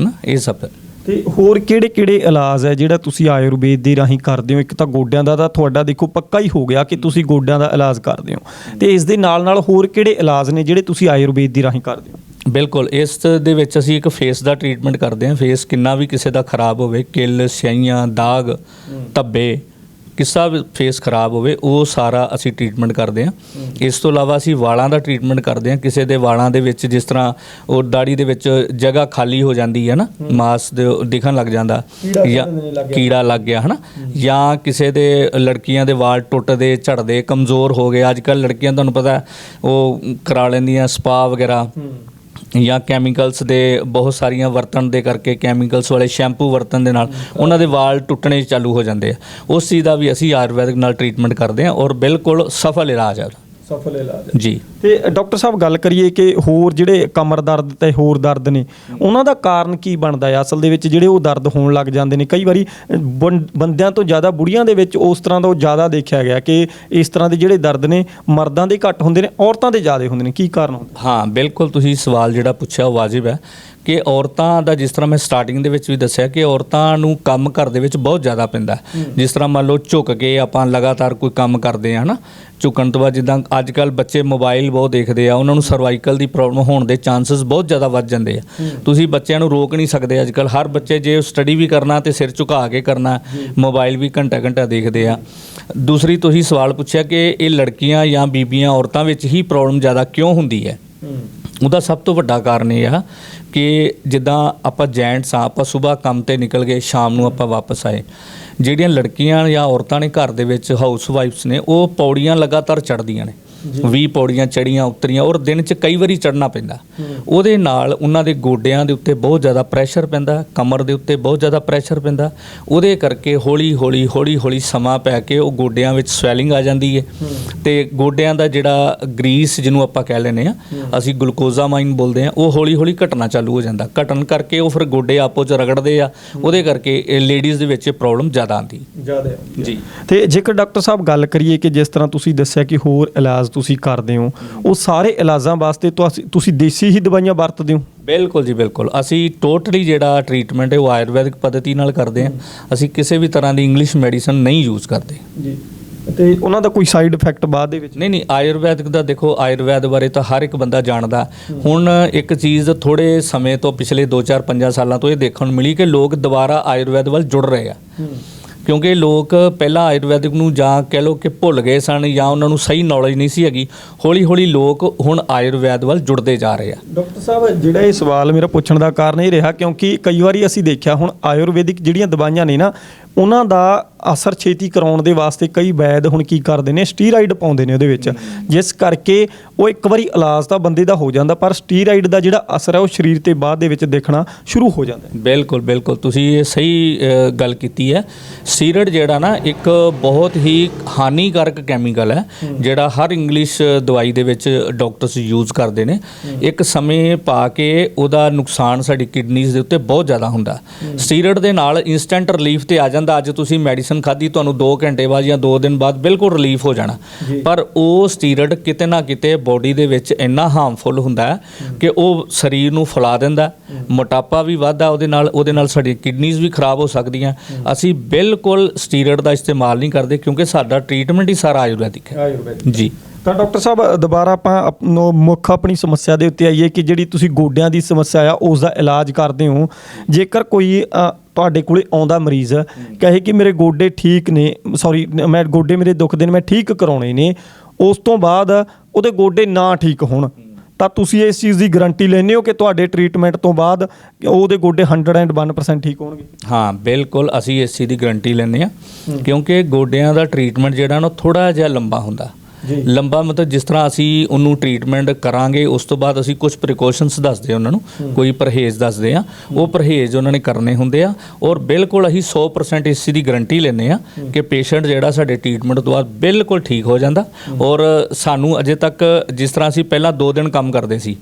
Speaker 1: ਹਨਾ ਇਹ ਸਭ ਹੈ।
Speaker 2: ਤੇ ਹੋਰ ਕਿਹੜੇ ਕਿਹੜੇ ਇਲਾਜ ਹੈ ਜਿਹੜਾ ਤੁਸੀਂ ਆਯੁਰਵੇਦ ਦੇ ਰਾਹੀਂ ਕਰਦੇ ਹੋ? ਇੱਕ ਤਾਂ ਗੋਡਿਆਂ ਦਾ ਤਾਂ ਤੁਹਾਡਾ ਦੇਖੋ ਪੱਕਾ ਹੀ ਹੋ ਗਿਆ ਕਿ ਤੁਸੀਂ ਗੋਡਿਆਂ ਦਾ ਇਲਾਜ ਕਰਦੇ ਹੋ। ਤੇ ਇਸ ਦੇ ਨਾਲ ਨਾਲ ਹੋਰ ਕਿਹੜੇ ਇਲਾਜ ਨੇ ਜਿਹੜੇ ਤੁਸੀਂ ਆਯੁਰਵੇਦ ਦੀ ਰਾਹੀਂ ਕਰਦੇ ਹੋ?
Speaker 1: ਬਿਲਕੁਲ ਇਸ ਦੇ ਵਿੱਚ ਅਸੀਂ ਇੱਕ ਫੇਸ ਦਾ ਟ੍ਰੀਟਮੈਂਟ ਕਰਦੇ ਹਾਂ। ਫੇਸ ਕਿੰਨਾ ਵੀ ਕਿਸੇ ਦਾ ਖਰਾਬ ਹੋਵੇ ਕਿੱਲ ਸਿਆਈਆਂ ਦਾਗ ਧੱਬੇ ਕਿਸਾ ਫੇਸ ਖਰਾਬ ਹੋਵੇ ਉਹ ਸਾਰਾ ਅਸੀਂ ਟ੍ਰੀਟਮੈਂਟ ਕਰਦੇ ਹਾਂ। ਇਸ ਤੋਂ ਇਲਾਵਾ ਅਸੀਂ ਵਾਲਾਂ ਦਾ ਟ੍ਰੀਟਮੈਂਟ ਕਰਦੇ ਹਾਂ। ਕਿਸੇ ਦੇ ਵਾਲਾਂ ਦੇ ਵਿੱਚ ਜਿਸ ਤਰ੍ਹਾਂ ਉਹ ਦਾੜੀ ਦੇ ਵਿੱਚ ਜਗ੍ਹਾ ਖਾਲੀ ਹੋ ਜਾਂਦੀ ਹੈ ਨਾ ਮਾਸ ਦੇ ਦਿਖਣ ਲੱਗ ਜਾਂਦਾ। ਜਾਂ ਕੀੜਾ ਲੱਗ ਗਿਆ ਹਨਾ? ਜਾਂ ਕਿਸੇ ਦੇ ਲੜਕੀਆਂ ਦੇ ਵਾਲ ਟੁੱਟਦੇ ਝੜਦੇ ਕਮਜ਼ੋਰ ਹੋ ਗਏ। ਅੱਜ ਕੱਲ ਲੜਕੀਆਂ ਤੁਹਾਨੂੰ ਪਤਾ ਉਹ ਕਰਾ ਲੈਂਦੀਆਂ ਸਪਾ ਵਗੈਰਾ। ਜਾਂ ਕੈਮੀਕਲਸ ਦੇ ਬਹੁਤ ਸਾਰੀਆਂ ਵਰਤਣ ਦੇ ਕਰਕੇ ਕੈਮੀਕਲਸ ਵਾਲੇ ਸ਼ੈਂਪੂ ਵਰਤਣ ਦੇ ਨਾਲ ਉਹਨਾਂ ਦੇ ਵਾਲ ਟੁੱਟਣੇ ਚਾਲੂ ਹੋ ਜਾਂਦੇ ਆ। ਉਸ ਚੀਜ਼ ਦਾ ਵੀ ਅਸੀਂ ਆਯੁਰਵੈਦਿਕ ਨਾਲ ਟ੍ਰੀਟਮੈਂਟ ਕਰਦੇ ਹਾਂ ਔਰ ਬਿਲਕੁਲ ਸਫਲ ਇਲਾਜ ਆ
Speaker 2: ਸਫਲ ਇਲਾਜ
Speaker 1: ਜੀ।
Speaker 2: ਤੇ ਡਾਕਟਰ ਸਾਹਿਬ ਗੱਲ ਕਰੀਏ ਕਿ ਹੋਰ ਜਿਹੜੇ ਕਮਰ ਦਰਦ ਤੇ ਹੋਰ ਦਰਦ ਨੇ ਉਹਨਾਂ ਦਾ ਕਾਰਨ ਕੀ ਬਣਦਾ ਹੈ? ਅਸਲ ਦੇ ਵਿੱਚ ਜਿਹੜੇ ਉਹ ਦਰਦ ਹੋਣ ਲੱਗ ਜਾਂਦੇ ਨੇ ਕਈ ਵਾਰੀ ਅ, ਬੰ- ਬੰਦਿਆਂ ਤੋਂ ਜ਼ਿਆਦਾ ਬੁੜੀਆਂ ਦੇ ਵਿੱਚ ਉਸ ਤਰ੍ਹਾਂ ਦਾ ਉਹ ਜ਼ਿਆਦਾ ਦੇਖਿਆ ਗਿਆ ਕਿ ਇਸ ਤਰ੍ਹਾਂ ਦੇ ਜਿਹੜੇ ਦਰਦ ਨੇ ਮਰਦਾਂ ਦੇ ਘੱਟ ਹੁੰਦੇ ਨੇ ਔਰਤਾਂ ਦੇ ਜ਼ਿਆਦਾ ਹੁੰਦੇ ਨੇ ਕੀ ਕਾਰਨ ਹੁੰਦਾ?
Speaker 1: ਹਾਂ ਬਿਲਕੁਲ ਤੁਸੀਂ ਸਵਾਲ ਜਿਹੜਾ ਪੁੱਛਿਆ ਉਹ ਵਾਜਿਬ ਹੈ। ਕਿ ਔਰਤਾਂ ਦਾ ਜਿਸ ਤਰ੍ਹਾਂ ਮੈਂ ਸਟਾਰਟਿੰਗ ਦੇ ਵਿੱਚ ਵੀ ਦੱਸਿਆ ਕਿ ਔਰਤਾਂ ਨੂੰ ਕੰਮ ਘਰ ਦੇ ਵਿੱਚ ਬਹੁਤ ਜ਼ਿਆਦਾ ਪੈਂਦਾ। ਜਿਸ ਤਰ੍ਹਾਂ ਮੰਨ ਲਓ ਝੁਕ ਕੇ ਆਪਾਂ ਲਗਾਤਾਰ ਕੋਈ ਕੰਮ ਕਰਦੇ ਆ ਹਨਾ? ਝੁਕਣ ਤੋਂ ਬਾਅਦ ਜਿੱਦਾਂ ਅੱਜ ਕੱਲ ਬੱਚੇ ਮੋਬਾਈਲ ਬਹੁਤ ਦੇਖਦੇ ਆ ਉਹਨਾਂ ਨੂੰ ਸਰਵਾਈਕਲ ਦੀ ਪ੍ਰੋਬਲਮ ਹੋਣ ਦੇ ਚਾਂਸਸ ਬਹੁਤ ਜ਼ਿਆਦਾ ਵੱਧ ਜਾਂਦੇ ਆ। ਤੁਸੀਂ ਬੱਚਿਆਂ ਨੂੰ ਰੋਕ ਨਹੀਂ ਸਕਦੇ ਅੱਜ ਕੱਲ ਹਰ ਬੱਚੇ ਜੇ ਸਟੱਡੀ ਵੀ ਕਰਨਾ ਤੇ ਸਿਰ ਝੁਕਾ ਕੇ ਕਰਨਾ ਮੋਬਾਈਲ ਵੀ ਘੰਟਾ ਘੰਟਾ ਦੇਖਦੇ ਆ। ਦੂਸਰੀ ਤੁਸੀਂ ਸਵਾਲ ਪੁੱਛਿਆ ਕਿ ਇਹ ਲੜਕੀਆਂ ਜਾਂ ਬੀਬੀਆਂ ਔਰਤਾਂ ਵਿੱਚ ਹੀ ਪ੍ਰੋਬਲਮ ਜ਼ਿਆਦਾ ਕਿਉਂ ਹੁੰਦੀ ਹੈ। ਉਹਦਾ ਸਭ ਤੋਂ ਵੱਡਾ ਕਾਰਨ ਇਹ ਆ ਕਿ ਜਿੱਦਾਂ ਆਪਾਂ ਜੈਂਟਸ ਆ, ਆਪਾਂ ਸਵੇਰ ਕੰਮ ਤੇ ਨਿਕਲ ਗਏ, ਸ਼ਾਮ ਨੂੰ ਆਪਾਂ ਵਾਪਸ ਆਏ। ਜਿਹੜੀਆਂ ਲੜਕੀਆਂ ਜਾਂ ਔਰਤਾਂ ਨੇ ਘਰ ਦੇ ਵਿੱਚ ਹਾਊਸ ਵਾਈਫਸ ਨੇ, ਉਹ ਪੌੜੀਆਂ ਲਗਾਤਾਰ ਚੜ੍ਹਦੀਆਂ ਨੇ। 20 ਪੌੜੀਆਂ ਚੜੀਆਂ ਉਤਰੀਆਂ ਔਰ ਦਿਨ 'ਚ ਕਈ ਵਾਰੀ ਚੜਨਾ ਪੈਂਦਾ। ਉਹਦੇ ਨਾਲ ਉਹਨਾਂ ਦੇ ਗੋਡਿਆਂ ਦੇ ਉੱਤੇ ਬਹੁਤ ਜ਼ਿਆਦਾ ਪ੍ਰੈਸ਼ਰ ਪੈਂਦਾ ਕਮਰ ਦੇ ਉੱਤੇ ਬਹੁਤ ਜ਼ਿਆਦਾ ਪ੍ਰੈਸ਼ਰ ਪੈਂਦਾ। ਉਹਦੇ ਕਰਕੇ ਹੌਲੀ ਹੌਲੀ ਹੌਲੀ ਹੌਲੀ ਸਮਾਂ ਪੈ ਕੇ ਉਹ ਗੋਡਿਆਂ ਵਿੱਚ ਸਵੈਲਿੰਗ ਆ ਜਾਂਦੀ ਹੈ ਤੇ ਗੋਡਿਆਂ ਦਾ ਜਿਹੜਾ ਗਰੀਸ ਜਿਹਨੂੰ ਆਪਾਂ ਕਹਿ ਲੈਨੇ ਆ ਅਸੀਂ ਗਲੂਕੋਜ਼ਾਮਾਈਨ ਬੋਲਦੇ ਆ ਉਹ ਹੌਲੀ ਹੌਲੀ ਘਟਣਾ ਚਾਲੂ ਹੋ ਜਾਂਦਾ। ਘਟਣ ਕਰਕੇ ਉਹ ਫਿਰ ਗੋਡੇ ਆਪੋ 'ਚ ਰਗੜਦੇ ਆ ਉਹਦੇ ਕਰਕੇ ਲੇਡੀਜ਼ ਦੇ ਵਿੱਚ ਪ੍ਰੋਬਲਮ ਜ਼ਿਆਦਾ ਆਉਂਦੀ।
Speaker 2: ਜ਼ਿਆਦਾ
Speaker 1: ਜੀ।
Speaker 2: ਤੇ ਜੇਕਰ ਡਾਕਟਰ ਸਾਹਿਬ ਗੱਲ ਕਰੀਏ ਕਿ ਜਿਸ ਤਰ੍ਹਾਂ ਤੁਸੀਂ ਦੱਸਿਆ ਕਿ ਹੋਰ ਇਲਾਜ ਤੁਸੀਂ ਕਰਦੇ ਹੋ ਉਹ ਸਾਰੇ ਇਲਾਜਾਂ ਵਾਸਤੇ ਤੁਸੀਂ ਤੁਸੀਂ ਦੇਸੀ ਹੀ ਦਵਾਈਆਂ ਵਰਤਦੇ ਹੋ?
Speaker 1: ਬਿਲਕੁਲ ਜੀ ਬਿਲਕੁਲ। ਅਸੀਂ ਟੋਟਲੀ ਜਿਹੜਾ ਟ੍ਰੀਟਮੈਂਟ ਹੈ ਉਹ ਆਯੁਰਵੈਦਿਕ ਪੱਧਤੀ ਨਾਲ ਕਰਦੇ ਹਾਂ। ਅਸੀਂ ਕਿਸੇ ਵੀ ਤਰ੍ਹਾਂ ਦੀ ਇੰਗਲਿਸ਼ ਮੈਡੀਸਨ ਨਹੀਂ ਯੂਜ਼ ਕਰਦੇ।
Speaker 2: ਜੀ। ਤੇ ਉਹਨਾਂ ਦਾ ਕੋਈ ਸਾਈਡ ਇਫੈਕਟ ਬਾਅਦ ਦੇ ਵਿੱਚ?
Speaker 1: ਨਹੀਂ ਨਹੀਂ ਆਯੁਰਵੈਦਿਕ ਦਾ ਦੇਖੋ ਆਯੁਰਵੈਦ ਬਾਰੇ ਤਾਂ ਹਰ ਇੱਕ ਬੰਦਾ ਜਾਣਦਾ। ਹੁਣ ਇੱਕ ਚੀਜ਼ ਥੋੜੇ ਸਮੇਂ ਤੋਂ ਪਿਛਲੇ 2-4 5 ਸਾਲਾਂ ਤੋਂ ਇਹ ਦੇਖਣ ਨੂੰ ਮਿਲੀ ਕਿ ਲੋਕ ਦੁਬਾਰਾ ਆਯੁਰਵੈਦ ਵੱਲ ਜੁੜ ਰਹੇ ਆ। ਕਿਉਂਕਿ ਲੋਕ ਪਹਿਲਾਂ ਆਯੁਰਵੈਦਿਕ ਨੂੰ ਜਾਂ ਕਹਿ ਲਓ ਕਿ ਭੁੱਲ ਗਏ ਸਨ ਜਾਂ ਉਹਨਾਂ ਨੂੰ ਸਹੀ ਨੌਲੇਜ ਨਹੀਂ ਸੀ ਹੈਗੀ ਹੌਲੀ ਹੌਲੀ ਲੋਕ ਹੁਣ ਆਯੁਰਵੈਦ ਵੱਲ ਜੁੜਦੇ ਜਾ ਰਹੇ ਆ।
Speaker 2: ਡਾਕਟਰ ਸਾਹਿਬ, ਜਿਹੜਾ ਇਹ ਸਵਾਲ ਮੇਰਾ ਪੁੱਛਣ ਦਾ ਕਾਰਨ ਇਹ ਰਿਹਾ ਕਿਉਂਕਿ ਕਈ ਵਾਰੀ ਅਸੀਂ ਦੇਖਿਆ ਹੁਣ ਆਯੁਰਵੈਦਿਕ ਜਿਹੜੀਆਂ ਦਵਾਈਆਂ ਨੇ ਨਾ ਉਹਨਾਂ ਦਾ ਅਸਰ ਛੇਤੀ ਕਰਾਉਣ ਦੇ ਵਾਸਤੇ ਕਈ ਵੈਦ ਹੁਣ ਕੀ ਕਰਦੇ ਨੇ ਸਟੀਰਾਇਡ ਪਾਉਂਦੇ ਨੇ ਉਹਦੇ ਵਿੱਚ। ਜਿਸ ਕਰਕੇ ਉਹ ਇੱਕ ਵਾਰੀ ਇਲਾਜ ਤਾਂ ਬੰਦੇ ਦਾ ਹੋ ਜਾਂਦਾ ਪਰ ਸਟੀਰਾਇਡ ਦਾ ਜਿਹੜਾ ਅਸਰ ਹੈ ਉਹ ਸਰੀਰ ਤੇ ਬਾਅਦ ਦੇ ਵਿੱਚ ਦੇਖਣਾ ਸ਼ੁਰੂ ਹੋ ਜਾਂਦਾ ਹੈ।
Speaker 1: ਬਿਲਕੁਲ ਬਿਲਕੁਲ। ਤੁਸੀਂ ਇਹ ਸਹੀ ਗੱਲ ਕੀਤੀ ਹੈ। ਸਟੀਰੋਇਡ ਜਿਹੜਾ ਨਾ ਇੱਕ ਬਹੁਤ ਹੀ ਹਾਨੀਕਾਰਕ ਕੈਮੀਕਲ ਹੈ ਜਿਹੜਾ ਹਰ ਇੰਗਲਿਸ਼ ਦਵਾਈ ਦੇ ਵਿੱਚ ਡਾਕਟਰਸ ਯੂਜ਼ ਕਰਦੇ ਨੇ। ਇੱਕ ਸਮੇਂ ਪਾ ਕੇ ਉਹਦਾ ਨੁਕਸਾਨ ਸਾਡੀ ਕਿਡਨੀਜ਼ ਦੇ ਉੱਤੇ ਬਹੁਤ ਜ਼ਿਆਦਾ ਹੁੰਦਾ। ਸਟੀਰੋਇਡ ਦੇ ਨਾਲ ਇਨਸਟੈਂਟ ਰਿਲੀਫ ਤੇ ਆ ਜਾਂਦਾ ਅੱਜ ਤੁਸੀਂ ਮੈਡੀਸਨ ਖਾਧੀ ਤੁਹਾਨੂੰ 2 ਘੰਟੇ ਬਾਅਦ ਜਾਂ 2 ਦਿਨ ਬਾਅਦ ਬਿਲਕੁਲ ਰਿਲੀਫ ਹੋ ਜਾਣਾ। ਪਰ ਉਹ ਸਟੀਰੋਇਡ ਕਿਤੇ ਨਾ ਕਿਤੇ ਬੋਡੀ ਦੇ ਵਿੱਚ ਇੰਨਾ ਹਾਰਮਫੁਲ ਹੁੰਦਾ ਹੈ ਕਿ ਉਹ ਸਰੀਰ ਨੂੰ ਫੁਲਾ ਦਿੰਦਾ ਮੋਟਾਪਾ ਵੀ ਵੱਧਦਾ ਉਹਦੇ ਨਾਲ ਉਹਦੇ ਨਾਲ ਸਾਡੀ ਕਿਡਨੀਜ਼ ਵੀ ਖਰਾਬ ਹੋ ਸਕਦੀਆਂ। ਅਸੀਂ ਬਿਲਕੁਲ ਸਟੀਰੋਇਡ ਦਾ ਇਸਤੇਮਾਲ ਨਹੀਂ ਕਰਦੇ ਕਿਉਂਕਿ ਸਾਡਾ ਟ੍ਰੀਟਮੈਂਟ ਹੀ ਸਾਰਾ ਆਯੁਰਵੈਦਿਕ ਹੈ।
Speaker 2: ਆਯੁਰਵੈਦਿਕ
Speaker 1: ਜੀ।
Speaker 2: ਤਾਂ ਡਾਕਟਰ ਸਾਹਿਬ ਦੁਬਾਰਾ ਆਪਾਂ ਆਪਣੋ ਮੁੱਖ ਆਪਣੀ ਸਮੱਸਿਆ ਦੇ ਉੱਤੇ ਆਈਏ ਕਿ ਜਿਹੜੀ ਤੁਸੀਂ ਗੋਡਿਆਂ ਦੀ ਸਮੱਸਿਆ ਆ ਉਸ ਦਾ ਇਲਾਜ ਕਰਦੇ ਹੋ। ਜੇਕਰ ਕੋਈ ਤੁਹਾਡੇ ਕੋਲੇ ਆਉਂਦਾ ਮਰੀਜ਼ ਕਹੇ ਕਿ ਮੇਰੇ ਗੋਡੇ ਠੀਕ ਨੇ ਸੌਰੀ ਮੈਂ ਗੋਡੇ ਮੇਰੇ ਦੁਖਦੇ ਨੇ, ਮੈਂ ਠੀਕ ਕਰਾਉਣੇ ਨੇ, ਉਸ ਤੋਂ ਬਾਅਦ ਉਹਦੇ ਗੋਡੇ ਨਾ ਠੀਕ ਹੋਣ। ਤਾਂ ਤੁਸੀਂ ਇਸ ਚੀਜ਼ ਦੀ ਗਾਰੰਟੀ ਲੈਂਦੇ ਹੋ ਕਿ ਤੁਹਾਡੇ ਟ੍ਰੀਟਮੈਂਟ ਤੋਂ ਬਾਅਦ ਉਹਦੇ ਗੋਡੇ 101% ਠੀਕ ਹੋਣਗੇ?
Speaker 1: ਹਾਂ, ਬਿਲਕੁਲ ਅਸੀਂ ਇਸ ਚੀਜ਼ ਦੀ ਗਾਰੰਟੀ ਲੈਂਦੇ ਆ ਕਿਉਂਕਿ ਗੋਡਿਆਂ ਦਾ ਟ੍ਰੀਟਮੈਂਟ ਜਿਹੜਾ ਨਾ ਥੋੜਾ ਜਿਹਾ ਲੰਬਾ ਹੁੰਦਾ। ਲੰਬਾ ਮਤਲਬ ਜਿਸ ਤਰ੍ਹਾਂ ਅਸੀਂ ਉਹਨੂੰ ਟ੍ਰੀਟਮੈਂਟ ਕਰਾਂਗੇ ਉਸ ਤੋਂ ਬਾਅਦ ਅਸੀਂ ਕੁਝ ਪ੍ਰੀਕਾਸ਼ਨਸ ਦੱਸਦੇ ਆ ਉਹਨਾਂ ਨੂੰ। ਕੋਈ ਪਰਹੇਜ਼ ਦੱਸਦੇ ਆ ਉਹ ਪਰਹੇਜ਼ ਉਹਨਾਂ ਨੇ ਕਰਨੇ ਹੁੰਦੇ ਆ। ਔਰ ਬਿਲਕੁਲ ਅਸੀਂ 100% ਇਸ ਦੀ ਗਾਰੰਟੀ ਲੈਂਦੇ ਆ ਕਿ ਪੇਸ਼ੈਂਟ ਜਿਹੜਾ ਸਾਡੇ ਟ੍ਰੀਟਮੈਂਟ ਤੋਂ ਬਾਅਦ ਬਿਲਕੁਲ ਠੀਕ ਹੋ ਜਾਂਦਾ। ਔਰ ਸਾਨੂੰ ਅਜੇ ਤੱਕ ਜਿਸ ਤਰ੍ਹਾਂ ਅਸੀਂ ਪਹਿਲਾਂ 2 ਦਿਨ ਕੰਮ ਕਰਦੇ ਸੀ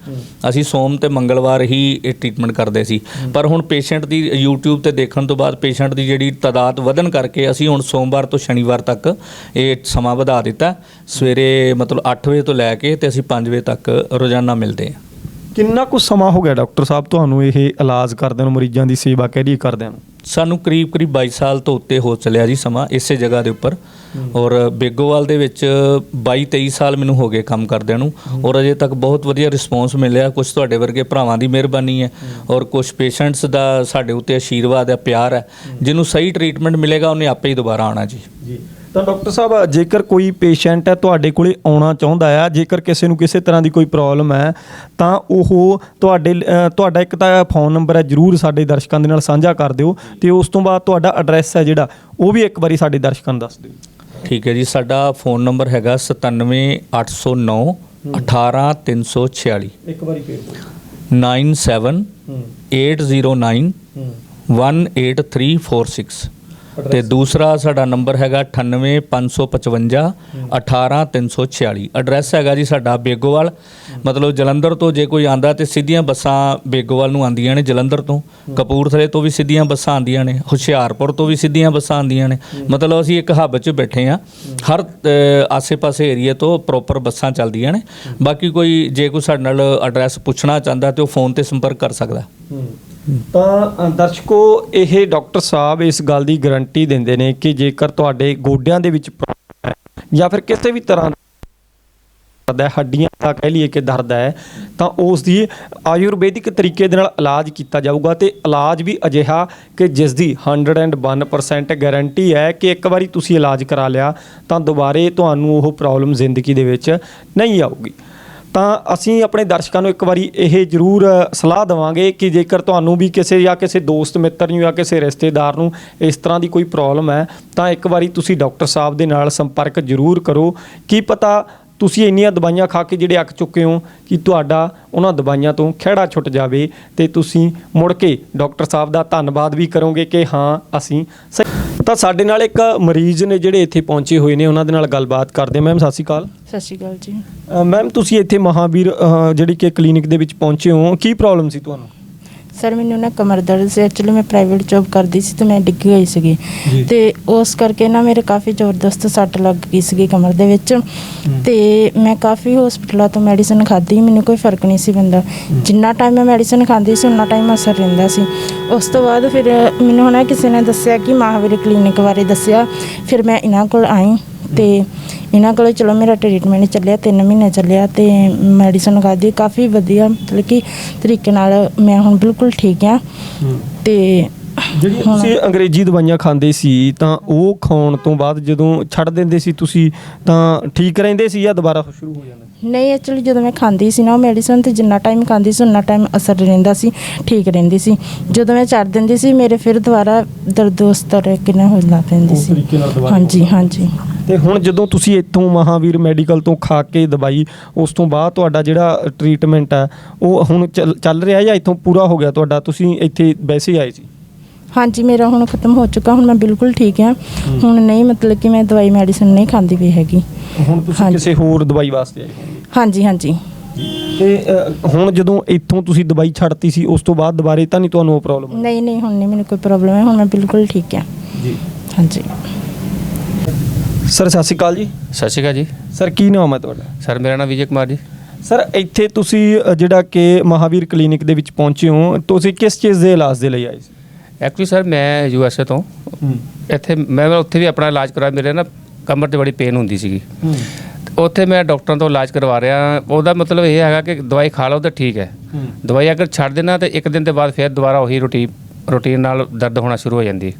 Speaker 1: ਅਸੀਂ ਸੋਮ ਤੇ ਮੰਗਲਵਾਰ ਹੀ ਇਹ ਟ੍ਰੀਟਮੈਂਟ ਕਰਦੇ ਸੀ। ਪਰ ਹੁਣ ਪੇਸ਼ੈਂਟ ਦੀ YouTube ਤੇ ਦੇਖਣ ਤੋਂ ਬਾਅਦ ਪੇਸ਼ੈਂਟ ਦੀ ਜਿਹੜੀ ਤਾਦਾਦ ਵਧਣ ਕਰਕੇ ਅਸੀਂ ਹੁਣ ਸੋਮਵਾਰ ਤੋਂ ਸ਼ਨੀਵਾਰ ਤੱਕ ਇਹ ਸਮਾਂ ਵਧਾ ਦਿੱਤਾ। ਸਵੇਰੇ ਮਤਲਬ 8 ਵਜੇ ਤੋਂ ਲੈ ਕੇ ਤੇ ਅਸੀਂ 5 ਵਜੇ ਤੱਕ ਰੋਜ਼ਾਨਾ ਮਿਲਦੇ ਹਾਂ।
Speaker 2: ਕਿੰਨਾ ਕੁ ਸਮਾਂ ਹੋ ਗਿਆ ਡਾਕਟਰ ਸਾਹਿਬ ਤੁਹਾਨੂੰ ਇਹ ਇਲਾਜ ਕਰਦਿਆਂ ਨੂੰ ਮਰੀਜ਼ਾਂ ਦੀ ਸੇਵਾ ਕਹਿ ਕਰਦਿਆਂ ਨੂੰ?
Speaker 1: ਸਾਨੂੰ ਕਰੀਬ ਕਰੀਬ 22 ਸਾਲ ਤੋਂ ਉੱਤੇ ਹੋ ਚੱਲਿਆ ਜੀ ਸਮਾਂ ਇਸੇ ਜਗ੍ਹਾ ਦੇ ਉੱਪਰ। ਔਰ ਬੇਗੋਵਾਲ ਦੇ ਵਿੱਚ 22 23 ਸਾਲ ਮੈਨੂੰ ਹੋ ਗਏ ਕੰਮ ਕਰਦਿਆਂ ਨੂੰ। ਔਰ ਅਜੇ ਤੱਕ ਬਹੁਤ ਵਧੀਆ ਰਿਸਪੌਂਸ ਮਿਲਿਆ। ਕੁਝ ਤੁਹਾਡੇ ਵਰਗੇ ਭਰਾਵਾਂ ਦੀ ਮਿਹਰਬਾਨੀ ਹੈ। ਔਰ ਕੁਝ ਪੇਸ਼ੈਂਟਸ ਦਾ ਸਾਡੇ ਉੱਤੇ ਆਸ਼ੀਰਵਾਦ ਹੈ ਪਿਆਰ ਹੈ। ਜਿਹਨੂੰ ਸਹੀ ਟ੍ਰੀਟਮੈਂਟ ਮਿਲੇਗਾ ਉਹਨੇ ਆਪੇ ਹੀ ਦੁਬਾਰਾ ਆਉਣਾ ਜੀ।
Speaker 2: ਜੀ। ਤਾਂ ਡਾਕਟਰ ਸਾਹਿਬ ਜੇਕਰ ਕੋਈ ਪੇਸ਼ੈਂਟ ਹੈ ਤੁਹਾਡੇ ਕੋਲੇ ਆਉਣਾ ਚਾਹੁੰਦਾ ਆ ਜੇਕਰ ਕਿਸੇ ਨੂੰ ਕਿਸੇ ਤਰ੍ਹਾਂ ਦੀ ਕੋਈ ਪ੍ਰੋਬਲਮ ਹੈ ਤਾਂ ਉਹ ਤੁਹਾਡੇ ਅ, ਤੁਹਾਡਾ ਇੱਕ ਤਾਂ ਫੋਨ ਨੰਬਰ ਹੈ ਜਰੂਰ ਸਾਡੇ ਦਰਸ਼ਕਾਂ ਦੇ ਨਾਲ ਸਾਂਝਾ ਕਰ ਦਿਓ ਤੇ ਉਸ ਤੋਂ ਬਾਅਦ ਤੁਹਾਡਾ ਐਡਰੈਸ ਹੈ ਜਿਹੜਾ ਉਹ ਵੀ ਇੱਕ ਵਾਰੀ ਸਾਡੇ ਦਰਸ਼ਕਾਂ ਨੂੰ ਦੱਸ ਦਿਓ।
Speaker 1: ਠੀਕ ਹੈ ਜੀ ਸਾਡਾ ਫੋਨ ਨੰਬਰ ਹੈਗਾ 97809 18346
Speaker 2: ਇੱਕ ਵਾਰੀ ਫੇਰ
Speaker 1: 97
Speaker 2: ਹੂੰ।
Speaker 1: 809
Speaker 2: ਹੂੰ।
Speaker 1: 18346 ਤੇ ਦੂਸਰਾ ਸਾਡਾ ਨੰਬਰ ਹੈਗਾ 98555 18346 ਐਡਰੈਸ ਹੈਗਾ ਜੀ ਸਾਡਾ ਬੇਗੋਵਾਲ। ਮਤਲਬ ਜਲੰਧਰ ਤੋਂ ਜੇ ਕੋਈ ਆਂਦਾ ਤੇ ਸਿੱਧੀਆਂ ਬੱਸਾਂ ਬੇਗੋਵਾਲ ਨੂੰ ਆਂਦੀਆਂ ਨੇ ਜਲੰਧਰ ਤੋਂ। ਕਪੂਰਥਲੇ ਤੋਂ ਵੀ ਸਿੱਧੀਆਂ ਬੱਸਾਂ ਆਂਦੀਆਂ ਨੇ। ਹੁਸ਼ਿਆਰਪੁਰ ਤੋਂ ਵੀ ਸਿੱਧੀਆਂ ਬੱਸਾਂ ਆਂਦੀਆਂ ਨੇ। ਮਤਲਬ ਅਸੀਂ ਇੱਕ ਹੱਬ 'ਚ ਬੈਠੇ ਆ। ਹਰ ਆਸੇ-ਪਾਸੇ ਏਰੀਆ ਤੋਂ ਪ੍ਰੋਪਰ ਬੱਸਾਂ ਚੱਲਦੀਆਂ ਨੇ। ਬਾਕੀ ਕੋਈ ਜੇ ਕੋਈ ਸਾਡੇ ਨਾਲ ਐਡਰੈਸ ਪੁੱਛਣਾ ਚਾਹੁੰਦਾ ਤੇ ਉਹ ਫੋਨ ਤੇ ਸੰਪਰਕ ਕਰ ਸਕਦਾ।
Speaker 2: ਤਾਂ ਦਰਸ਼ਕੋ, ਇਹ ਡਾਕਟਰ ਸਾਹਿਬ ਇਸ ਗੱਲ ਦੀ ਗਾਰੰਟੀ ਦਿੰਦੇ ਨੇ ਕਿ ਜੇਕਰ ਤੁਹਾਡੇ ਗੋਡਿਆਂ ਦੇ ਵਿੱਚ problem ਹੈ ਜਾਂ ਫਿਰ ਕਿਸੇ ਵੀ ਤਰ੍ਹਾਂ ਦਾ ਹੱਡੀਆਂ ਦਾ ਕਹਿ ਲਈਏ ਕਿ ਦਰਦ ਹੈ, ਤਾਂ ਉਸ ਦੀ ਆਯੁਰਵੈਦਿਕ ਤਰੀਕੇ ਦੇ ਨਾਲ ਇਲਾਜ ਕੀਤਾ ਜਾਊਗਾ ਤੇ ਇਲਾਜ ਵੀ ਅਜਿਹਾ ਕਿ ਜਿਸ ਦੀ 101% ਗਾਰੰਟੀ ਹੈ ਕਿ ਇੱਕ ਵਾਰੀ ਤੁਸੀਂ ਇਲਾਜ ਕਰਾ ਲਿਆ ਤਾਂ ਦੁਬਾਰੇ ਤੁਹਾਨੂੰ ਉਹ ਪ੍ਰੋਬਲਮ ਜ਼ਿੰਦਗੀ ਦੇ ਵਿੱਚ ਨਹੀਂ ਆਊਗੀ। ਤਾਂ ਅਸੀਂ ਆਪਣੇ ਦਰਸ਼ਕਾਂ ਨੂੰ ਇੱਕ ਵਾਰੀ ਇਹ ਜ਼ਰੂਰ ਸਲਾਹ ਦੇਵਾਂਗੇ ਕਿ ਜੇਕਰ ਤੁਹਾਨੂੰ ਵੀ ਕਿਸੇ ਜਾਂ ਕਿਸੇ ਦੋਸਤ ਮਿੱਤਰ ਨੂੰ ਜਾਂ ਕਿਸੇ ਰਿਸ਼ਤੇਦਾਰ ਨੂੰ ਇਸ ਤਰ੍ਹਾਂ ਦੀ ਕੋਈ ਪ੍ਰੋਬਲਮ ਹੈ, ਤਾਂ ਇੱਕ ਵਾਰੀ ਤੁਸੀਂ ਡਾਕਟਰ ਸਾਹਿਬ ਦੇ ਨਾਲ ਸੰਪਰਕ ਜ਼ਰੂਰ ਕਰੋ। ਕੀ ਪਤਾ ਤੁਸੀਂ ਇੰਨੀਆਂ ਦਵਾਈਆਂ ਖਾ ਕੇ ਜਿਹੜੇ ਅੱਕ ਚੁੱਕੇ ਹੋ ਕਿ ਤੁਹਾਡਾ ਉਹਨਾਂ ਦਵਾਈਆਂ ਤੋਂ ਖਿਹੜਾ ਛੁੱਟ ਜਾਵੇ ਤੇ ਤੁਸੀਂ ਮੁੜ ਕੇ ਡਾਕਟਰ ਸਾਹਿਬ ਦਾ ਧੰਨਵਾਦ ਵੀ ਕਰੋਗੇ ਕਿ ਹਾਂ, ਅਸੀਂ ਸਹੀ ਤਾਂ ਸਾਡੇ ਨਾਲ ਇੱਕ ਮਰੀਜ਼ ਨੇ ਜਿਹੜੇ ਇੱਥੇ ਪਹੁੰਚੇ ਹੋਏ ਨੇ ਉਹਨਾਂ ਦੇ ਨਾਲ ਗੱਲਬਾਤ ਕਰਦੇ ਮੈਮ ਸਤਿ ਸ਼੍ਰੀ ਅਕਾਲ।
Speaker 3: ਸਤਿ ਸ਼੍ਰੀ ਅਕਾਲ ਜੀ।
Speaker 2: ਮੈਮ ਤੁਸੀਂ ਇੱਥੇ ਮਹਾਵੀਰ ਜਿਹੜੀ ਕਿ ਕਲੀਨਿਕ ਦੇ ਵਿੱਚ ਪਹੁੰਚੇ ਹੋ ਕੀ ਪ੍ਰੋਬਲਮ ਸੀ ਤੁਹਾਨੂੰ?
Speaker 3: ਸਰ ਮੈਨੂੰ ਨਾ ਕਮਰ ਦਰਦ ਸੀ। ਐਕਚੁਅਲੀ ਮੈਂ ਪ੍ਰਾਈਵੇਟ ਜੌਬ ਕਰਦੀ ਸੀ ਤੇ ਮੈਂ ਡਿੱਗ ਗਈ ਸੀਗੀ।
Speaker 2: ਜੀ।
Speaker 3: ਤੇ ਉਸ ਕਰਕੇ ਨਾ ਮੇਰੇ ਕਾਫੀ ਜ਼ਬਰਦਸਤ ਸੱਟ ਲੱਗ ਗਈ ਸੀਗੀ ਕਮਰ ਦੇ ਵਿੱਚ। ਤੇ ਮੈਂ ਕਾਫੀ ਹਸਪੀਟਲਾਂ ਤੋਂ ਮੈਡੀਸਿਨ ਖਾਧੀ ਮੈਨੂੰ ਕੋਈ ਫ਼ਰਕ ਨਹੀਂ ਸੀ ਪੈਂਦਾ। ਜਿੰਨਾ ਟਾਈਮ ਮੈਂ ਮੈਡੀਸਿਨ ਖਾਂਦੀ ਸੀ ਉਨਾ ਟਾਈਮ ਅਸਰ ਰਹਿੰਦਾ ਸੀ। ਉਸ ਤੋਂ ਬਾਅਦ ਫਿਰ ਮੈਨੂੰ ਹੁਣ ਕਿਸੇ ਨੇ ਦੱਸਿਆ ਕਿ ਮਹਾਵੀਰ ਕਲੀਨਿਕ ਬਾਰੇ ਦੱਸਿਆ। ਫਿਰ ਮੈਂ ਇਹਨਾਂ ਕੋਲ ਆਈ ਤੇ ਇਹਨਾਂ ਕੋਲ ਚਲੋ ਮੇਰਾ ਟ੍ਰੀਟਮੈਂਟ ਚੱਲਿਆ 3 ਮਹੀਨੇ ਚੱਲਿਆ ਤੇ ਮੈਡੀਸਨ ਖਾਧੀ। ਕਾਫੀ ਵਧੀਆ ਮਤਲਬ ਕਿ ਤਰੀਕੇ ਨਾਲ ਮੈਂ ਹੁਣ ਬਿਲਕੁਲ ਠੀਕ ਆ ਤੇ
Speaker 2: ਜਿਹੜੀ ਤੁਸੀਂ ਅੰਗਰੇਜ਼ੀ ਦਵਾਈਆਂ ਖਾਂਦੇ ਸੀ ਤਾਂ ਉਹ ਖਾਣ ਤੋਂ ਬਾਅਦ ਜਦੋਂ ਛੱਡ ਦਿੰਦੇ ਸੀ ਤੁਸੀਂ ਤਾਂ ਠੀਕ ਰਹਿੰਦੇ ਸੀ ਜਾਂ ਦੁਬਾਰਾ ਸ਼ੁਰੂ ਹੋ ਜਾਂਦਾ
Speaker 3: ਨਹੀਂ ਐਕਚੁਅਲੀ ਜਦੋਂ ਮੈਂ ਖਾਂਦੀ ਸੀ ਨਾ ਉਹ ਮੈਡੀਸਨ ਤੇ ਜਿੰਨਾ ਟਾਈਮ ਖਾਂਦੀ ਸੀ ਉਨਾ ਟਾਈਮ ਅਸਰ ਰਹਿੰਦਾ ਸੀ ਠੀਕ ਰਹਿੰਦੀ ਸੀ। ਜਦੋਂ ਮੈਂ ਛੱਡ ਦਿੰਦੀ ਸੀ ਮੇਰੇ ਫਿਰ ਦੁਬਾਰਾ ਦਰਦ ਉਸ ਤਰ੍ਹਾਂ ਕਿਨੇ ਹੋ ਲੱਗ ਪੈਂਦੀ
Speaker 2: ਉਸ
Speaker 3: ਸੀ।
Speaker 2: ਤਰੀਕੇ ਨਾਲ ਦੁਬਾਰਾ
Speaker 3: ਹਾਂਜੀ ਹਾਂਜੀ।
Speaker 2: ਤੇ ਹੁਣ ਜਦੋਂ ਤੁਸੀਂ ਇੱਥੋਂ ਮਹਾਵੀਰ ਮੈਡੀਕਲ ਤੋਂ ਖਾ ਕੇ ਦਵਾਈ ਉਸ ਤੋਂ ਬਾਅਦ ਤੁਹਾਡਾ ਜਿਹੜਾ ਟ੍ਰੀਟਮੈਂਟ ਹੈ ਉਹ ਹੁਣ ਚੱਲ- ਚੱਲ ਰਿਹਾ ਜਾਂ ਇੱਥੋਂ ਪੂਰਾ ਹੋ ਗਿਆ ਤੁਹਾਡਾ? ਤੁਸੀਂ ਇੱਥੇ ਵੈਸੇ ਹੀ ਆਏ ਸੀ?
Speaker 3: ਹਾਂਜੀ ਮੇਰਾ ਹੁਣ ਖਤਮ ਹੋ ਚੁੱਕਾ ਹੁਣ ਮੈਂ ਬਿਲਕੁਲ ਠੀਕ ਹਾਂ। ਹੁਣ ਨਹੀਂ ਮਤਲਬ ਕਿ ਮੈਂ ਦਵਾਈ ਮੈਡੀਸਨ ਨਹੀਂ ਖਾਂਦੀ ਵੀ ਹੈਗੀ।
Speaker 2: ਹੁਣ ਤੁਸੀਂ
Speaker 3: ਹਾਂਜੀ।
Speaker 2: ਕਿਸੇ ਹੋਰ ਦਵਾਈ ਵਾਸਤੇ ਆਏ ਹੋ?
Speaker 3: ਹਾਂਜੀ ਹਾਂਜੀ।
Speaker 2: ਤੇ ਅ, ਹੁਣ ਜਦੋਂ ਇੱਥੋਂ ਤੁਸੀਂ ਦਵਾਈ ਛੱਡਤੀ ਸੀ ਉਸ ਤੋਂ ਬਾਅਦ ਦੁਬਾਰੇ ਤਾਂ ਨਹੀਂ ਤੁਹਾਨੂੰ ਉਹ ਪ੍ਰੋਬਲਮ
Speaker 3: ਨਹੀਂ ਨਹੀਂ ਹੁਣ ਨਹੀਂ ਮੈਨੂੰ ਕੋਈ ਪ੍ਰੋਬਲਮ ਹੈ ਹੁਣ ਮੈਂ ਬਿਲਕੁਲ ਠੀਕ ਹਾਂ।
Speaker 2: ਜੀ।
Speaker 3: ਹਾਂਜੀ।
Speaker 2: ਸਰ ਸਤਿ ਸ਼੍ਰੀ ਅਕਾਲ ਜੀ।
Speaker 4: ਸਤਿ ਸ਼੍ਰੀ ਅਕਾਲ ਜੀ।
Speaker 2: ਸਰ ਕੀ ਨਾਮ ਹੈ ਤੁਹਾਡਾ?
Speaker 4: ਸਰ ਮੇਰਾ ਨਾਮ ਵਿਜੇ ਕੁਮਾਰ ਜੀ।
Speaker 2: ਸਰ ਇੱਥੇ ਤੁਸੀਂ ਅ, ਜਿਹੜਾ ਕਿ ਮਹਾਵੀਰ ਕਲੀਨਿਕ ਦੇ ਵਿੱਚ ਪਹੁੰਚੇ ਹੋ ਤੁਸੀਂ ਕਿਸ ਚੀਜ਼ ਦੇ ਇਲਾਜ ਦੇ ਲਈ ਆਏ ਸੀ?
Speaker 4: ਐਕਚੁਅਲੀ ਸਰ ਮੈਂ ਯੂ ਐਸ ਏ ਤੋਂ। ਇੱਥੇ ਮੈਂ ਉੱਥੇ ਵੀ ਆਪਣਾ ਇਲਾਜ ਕਰਵਾਇਆ ਮੇਰੇ ਨਾ ਕਮਰ 'ਚ ਬੜੀ ਪੇਨ ਹੁੰਦੀ ਸੀਗੀ। ਤੇ ਉੱਥੇ ਮੈਂ ਡਾਕਟਰਾਂ ਤੋਂ ਇਲਾਜ ਕਰਵਾ ਰਿਹਾ। ਉਹਦਾ ਮਤਲਬ ਇਹ ਹੈਗਾ ਕਿ ਦਵਾਈ ਖਾ ਲਓ ਤਾਂ ਠੀਕ ਹੈ। ਦਵਾਈ ਅਗਰ ਛੱਡ ਦੇਣਾ ਤਾਂ ਇੱਕ ਦਿਨ ਦੇ ਬਾਅਦ ਫਿਰ ਦੁਬਾਰਾ ਉਹੀ ਰੂਟੀਨ ਰੂਟੀਨ ਨਾਲ ਦਰਦ ਹੋਣਾ ਸ਼ੁਰੂ ਹੋ ਜਾਂਦੀ।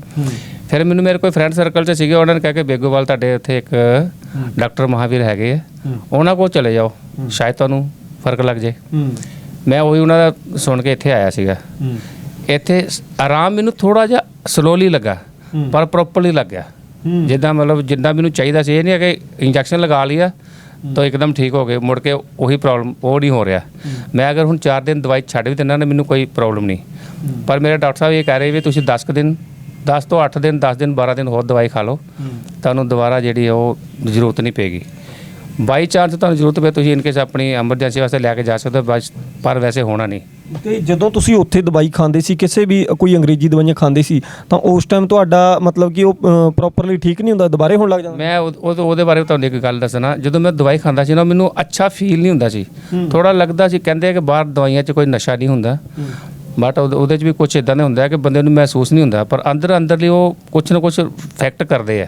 Speaker 4: ਫਿਰ ਮੈਨੂੰ ਮੇਰੇ ਕੋਈ ਫਰੈਂਡ ਸਰਕਲ 'ਚ ਸੀਗੇ। ਉਹਨਾਂ ਨੇ ਕਿਹਾ ਕਿ ਬੇਗੋਵਾਲ ਤੁਹਾਡੇ ਉੱਥੇ ਇੱਕ ਡਾਕਟਰ ਮਹਾਵੀਰ ਹੈਗੇ ਆ। ਉਹਨਾਂ ਕੋਲ ਚਲੇ ਜਾਓ। ਸ਼ਾਇਦ ਤੁਹਾਨੂੰ ਫ਼ਰਕ ਲੱਗ ਜੇ। ਮੈਂ ਉਹੀ ਉਹਨਾਂ ਦਾ ਸੁਣ ਕੇ ਇੱਥੇ ਆਇਆ ਸੀਗਾ। ਇੱਥੇ ਆਰਾਮ ਮੈਨੂੰ ਥੋੜਾ ਜਿਹਾ ਸਲੋਲੀ ਲੱਗਾ ਪਰ ਪ੍ਰੋਪਰਲੀ ਲੱਗ ਗਿਆ ਜਿੱਦਾਂ ਮਤਲਬ ਜਿੱਦਾਂ ਮੈਨੂੰ ਚਾਹੀਦਾ ਸੀ ਇਹ ਨਹੀਂ ਹੈ ਕਿ ਇੰਜੈਕਸ਼ਨ ਲਗਾ ਲਿਆ ਤਾਂ ਇੱਕਦਮ ਠੀਕ ਹੋ ਗਏ ਮੁੜ ਕੇ ਉਹੀ ਪ੍ਰੋਬਲਮ ਉਹ ਨਹੀਂ ਹੋ ਰਿਹਾ। ਮੈਂ ਅਗਰ ਹੁਣ 4 ਦਿਨ ਦਵਾਈ ਛੱਡ ਵੀ ਦਿੰਦਾ ਨਾ ਮੈਨੂੰ ਕੋਈ ਪ੍ਰੋਬਲਮ ਨਹੀਂ ਪਰ ਮੇਰੇ ਡਾਕਟਰ ਸਾਹਿਬ ਇਹ ਕਹਿ ਰਹੇ ਵੀ ਤੁਸੀਂ 10 ਕੁ ਦਿਨ 10 ਤੋਂ 8 ਦਿਨ 10 ਦਿਨ 12 ਦਿਨ ਹੋਰ ਦਵਾਈ ਖਾ ਲਓ। ਤੁਹਾਨੂੰ ਦੁਬਾਰਾ ਜਿਹੜੀ ਉਹ ਜ਼ਰੂਰਤ ਨਹੀਂ ਪੈਗੀ ਬਾਈ ਚਾਂਸ ਤੁਹਾਨੂੰ ਜ਼ਰੂਰਤ ਪਏ ਤੁਸੀਂ ਇਨਕੇਸ ਆਪਣੀ ਐਮਰਜੈਂਸੀ ਵਾਸਤੇ ਲੈ ਕੇ ਜਾ ਸਕਦੇ ਹੋ ਪਰ ਵੈਸੇ ਹੋਣਾ ਨਹੀਂ
Speaker 2: ਤੇ ਜਦੋਂ ਤੁਸੀਂ ਉੱਥੇ ਦਵਾਈ ਖਾਂਦੇ ਸੀ ਕਿਸੇ ਵੀ ਕੋਈ ਅੰਗਰੇਜ਼ੀ ਦਵਾਈਆਂ ਖਾਂਦੇ ਸੀ ਤਾਂ ਉਸ ਟਾਈਮ ਤੁਹਾਡਾ ਮਤਲਬ ਕਿ ਉਹ ਪ੍ਰੋਪਰਲੀ ਠੀਕ ਨਹੀਂ ਹੁੰਦਾ ਦੁਬਾਰੇ ਹੋਣ ਲੱਗ ਜਾਂਦਾ?
Speaker 4: ਮੈਂ ਉਹ- ਉਹ- ਉਹਦੇ ਬਾਰੇ ਤੁਹਾਨੂੰ ਇੱਕ ਗੱਲ ਦੱਸਣਾ ਜਦੋਂ ਮੈਂ ਦਵਾਈ ਖਾਂਦਾ ਸੀ ਨਾ ਮੈਨੂੰ ਅੱਛਾ ਫੀਲ ਨਹੀਂ ਹੁੰਦਾ ਸੀ। ਥੋੜਾ ਲੱਗਦਾ ਸੀ ਕਹਿੰਦੇ ਆ ਕਿ ਬਾਹਰ ਦਵਾਈਆਂ 'ਚ ਕੋਈ ਨਸ਼ਾ ਨਹੀਂ ਹੁੰਦਾ। ਬਟ ਉਹਦੇ 'ਚ ਵੀ ਕੁਝ ਇਦਾਂ ਦਾ ਹੁੰਦਾ ਹੈ ਕਿ ਬੰਦੇ ਨੂੰ ਮਹਿਸੂਸ ਨਹੀਂ ਹੁੰਦਾ ਪਰ ਅੰਦਰ ਅੰਦਰਲੀ ਉਹ ਕੁਝ ਨਾ ਕੁਝ ਇਫੈਕਟ ਕਰਦੇ ਆ।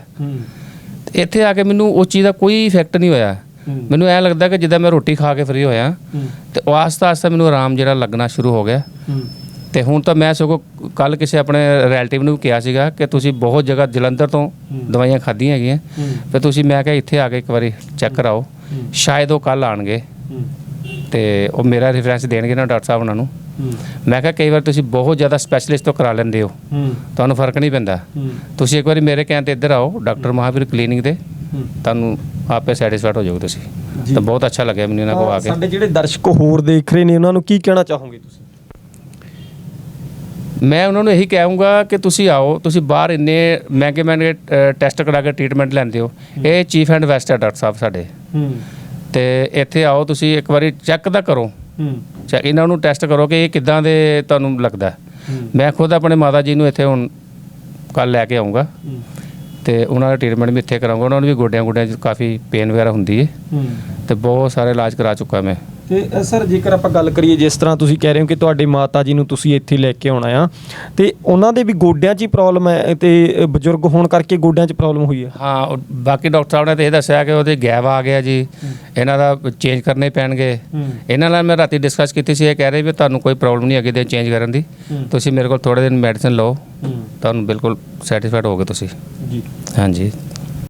Speaker 4: ਤੇ ਇੱਥੇ ਆ ਕੇ ਮੈਨੂੰ ਉਸ ਚੀਜ਼ ਦਾ ਕੋਈ ਇਫੈਕਟ ਨਹੀਂ ਹੋਇਆ। ਮੈਨੂੰ ਐ ਲੱਗਦਾ ਕਿ ਜਿੱਦਾਂ ਮੈਂ ਰੋਟੀ ਖਾ ਕੇ ਫਰੀ ਹੋਇਆ ਤੇ ਆਸਤਾ ਆਸਤਾ ਮੈਨੂੰ ਆਰਾਮ ਜਿਹੜਾ ਲੱਗਣਾ ਸ਼ੁਰੂ ਹੋ ਗਿਆ। ਤੇ ਹੁਣ ਤਾਂ ਮੈਂ ਸਗੋਂ ਕੱਲ ਕਿਸੇ ਆਪਣੇ ਰਿਲੇਟਿਵ ਨੂੰ ਕਿਹਾ ਸੀਗਾ ਕਿ ਤੁਸੀਂ ਬਹੁਤ ਜਗ੍ਹਾ ਜਲੰਧਰ ਤੋਂ ਦਵਾਈਆਂ ਖਾਧੀਆਂ ਹੈਗੀਆਂ। ਤੇ ਤੁਸੀਂ ਮੈਂ ਕਿਹਾ ਇੱਥੇ ਆ ਕੇ ਇੱਕ ਵਾਰੀ ਚੈੱਕ ਕਰਾਓ। ਸ਼ਾਇਦ ਉਹ ਕੱਲ ਆਣਗੇ। ਤੇ ਉਹ ਮੇਰਾ ਰੈਫਰੈਂਸ ਦੇਣਗੇ ਨਾ ਡਾਕਟਰ ਸਾਹਿਬ ਉਹਨਾਂ ਨੂੰ। ਮੈਂ ਕਿਹਾ ਕਈ ਵਾਰ ਤੁਸੀਂ ਬਹੁਤ ਜ਼ਿਆਦਾ ਸਪੈਸ਼ਲਿਸਟ ਤੋਂ ਕਰਾ ਲੈਂਦੇ ਹੋ। ਤੁਹਾਨੂੰ ਫ਼ਰਕ ਨਹੀਂ ਪੈਂਦਾ। ਤੁਸੀਂ ਇੱਕ ਵਾਰੀ ਮੇਰੇ ਕਹਿਣ ਤੇ ਇੱਧਰ ਆਓ ਡਾਕਟਰ ਮਹਾਵੀਰ ਕਲੀਨਿਕ ਦੇ। ਤੁਹਾਨੂੰ ਆਪੇ ਸੈਟੀਸਫਾਈਡ ਹੋ ਜਾਓਗੇ ਤੁਸੀਂ। ਤਾਂ ਬਹੁਤ ਅੱਛਾ ਲੱਗਿਆ ਮੈਨੂੰ ਇਹਨਾਂ ਕੋਲ ਆ ਕੇ।
Speaker 2: ਸਾਡੇ ਜਿਹੜੇ ਦਰਸ਼ਕ ਹੋਰ ਦੇਖ ਰਹੇ ਨੇ ਉਹਨਾਂ ਨੂੰ ਕੀ ਕਹਿਣਾ ਚਾਹੋਗੇ ਤੁਸੀਂ?
Speaker 4: ਮੈਂ ਉਹਨਾਂ ਨੂੰ ਇਹੀ ਕਹਾਂਗਾ ਕਿ ਤੁਸੀਂ ਆਓ ਤੁਸੀਂ ਬਾਹਰ ਇੰਨੇ ਮਹਿੰਗੇ ਮਹਿੰਗੇ ਟੈਸਟ ਕਰਾ ਕੇ ਟ੍ਰੀਟਮੈਂਟ ਲੈਂਦੇ ਹੋ। ਇਹ ਚੀਫ ਐਂਡ ਬੈਸਟ ਹੈ ਡਾਕਟਰ ਸਾਹਿਬ ਸਾਡੇ। ਤੇ ਇੱਥੇ ਆਓ ਤੁਸੀਂ ਇੱਕ ਵਾਰੀ ਚੈੱਕ ਤਾਂ ਕਰੋ। ਚੈ ਇਹਨਾਂ ਨੂੰ ਟੈਸਟ ਕਰੋ ਕਿ ਇਹ ਕਿੱਦਾਂ ਦੇ ਤੁਹਾਨੂੰ ਲੱਗਦਾ। ਮੈਂ ਖੁਦ ਆਪਣੇ ਮਾਤਾ ਜੀ ਨੂੰ ਇੱਥੇ ਹੁਣ ਕੱਲ ਲੈ ਕੇ ਆਉਂਗਾ ਤੇ ਉਹਨਾਂ ਦਾ ਟ੍ਰੀਟਮੈਂਟ ਵੀ ਇੱਥੇ ਕਰਾਉਂਗਾ ਉਹਨਾਂ ਨੂੰ ਵੀ ਗੋਡਿਆਂ ਗੋਡਿਆਂ 'ਚ ਕਾਫੀ ਪੇਨ ਵਗੈਰਾ ਹੁੰਦੀ ਹੈ
Speaker 2: ਹੂੰ।
Speaker 4: ਤੇ ਬਹੁਤ ਸਾਰੇ ਇਲਾਜ ਕਰਾ ਚੁੱਕਾ ਮੈਂ।
Speaker 2: ਤੇ ਸਰ ਜੇਕਰ ਆਪਾਂ ਗੱਲ ਕਰੀਏ ਜਿਸ ਤਰ੍ਹਾਂ ਤੁਸੀਂ ਕਹਿ ਰਹੇ ਹੋ ਕਿ ਤੁਹਾਡੇ ਮਾਤਾ ਜੀ ਨੂੰ ਤੁਸੀਂ ਇੱਥੇ ਲੈ ਕੇ ਆਉਣਾ ਆ ਤੇ ਉਹਨਾਂ ਦੇ ਵੀ ਗੋਡਿਆਂ 'ਚ ਹੀ ਪ੍ਰੋਬਲਮ ਹੈ ਤੇ ਬਜ਼ੁਰਗ ਹੋਣ ਕਰਕੇ ਗੋਡਿਆਂ 'ਚ ਪ੍ਰੋਬਲਮ ਹੋਈ ਹੈ?
Speaker 4: ਹਾਂ ਉਹ ਬਾਕੀ ਡਾਕਟਰ ਸਾਹਿਬ ਨੇ ਤੇ ਇਹ ਦੱਸਿਆ ਕਿ ਉਹਦੇ ਗੈਪ ਆ ਗਿਆ ਜੀ ਇਹਨਾਂ ਦਾ ਚੇਂਜ ਕਰਨੇ ਪੈਣਗੇ। ਇਹਨਾਂ ਨਾਲ ਮੈਂ ਰਾਤੀ ਡਿਸਕਸ ਕੀਤੀ ਸੀ ਇਹ ਕਹਿ ਰਹੇ ਵੀ ਤੁਹਾਨੂੰ ਕੋਈ ਪ੍ਰੋਬਲਮ ਨਹੀਂ ਹੈਗੀ ਦੇ ਚੇਂਜ ਕਰਨ ਦੀ। ਤੁਸੀਂ ਮੇਰੇ ਕੋਲ ਥੋੜੇ ਦਿਨ ਮੈਡੀਸਿਨ ਲਓ। ਤੁਹਾਨੂੰ ਬਿਲਕੁਲ ਸੈਟੀਸਫਾਈਡ ਹੋਗੇ ਤੁਸੀਂ।
Speaker 2: ਜੀ।
Speaker 4: ਹਾਂਜੀ।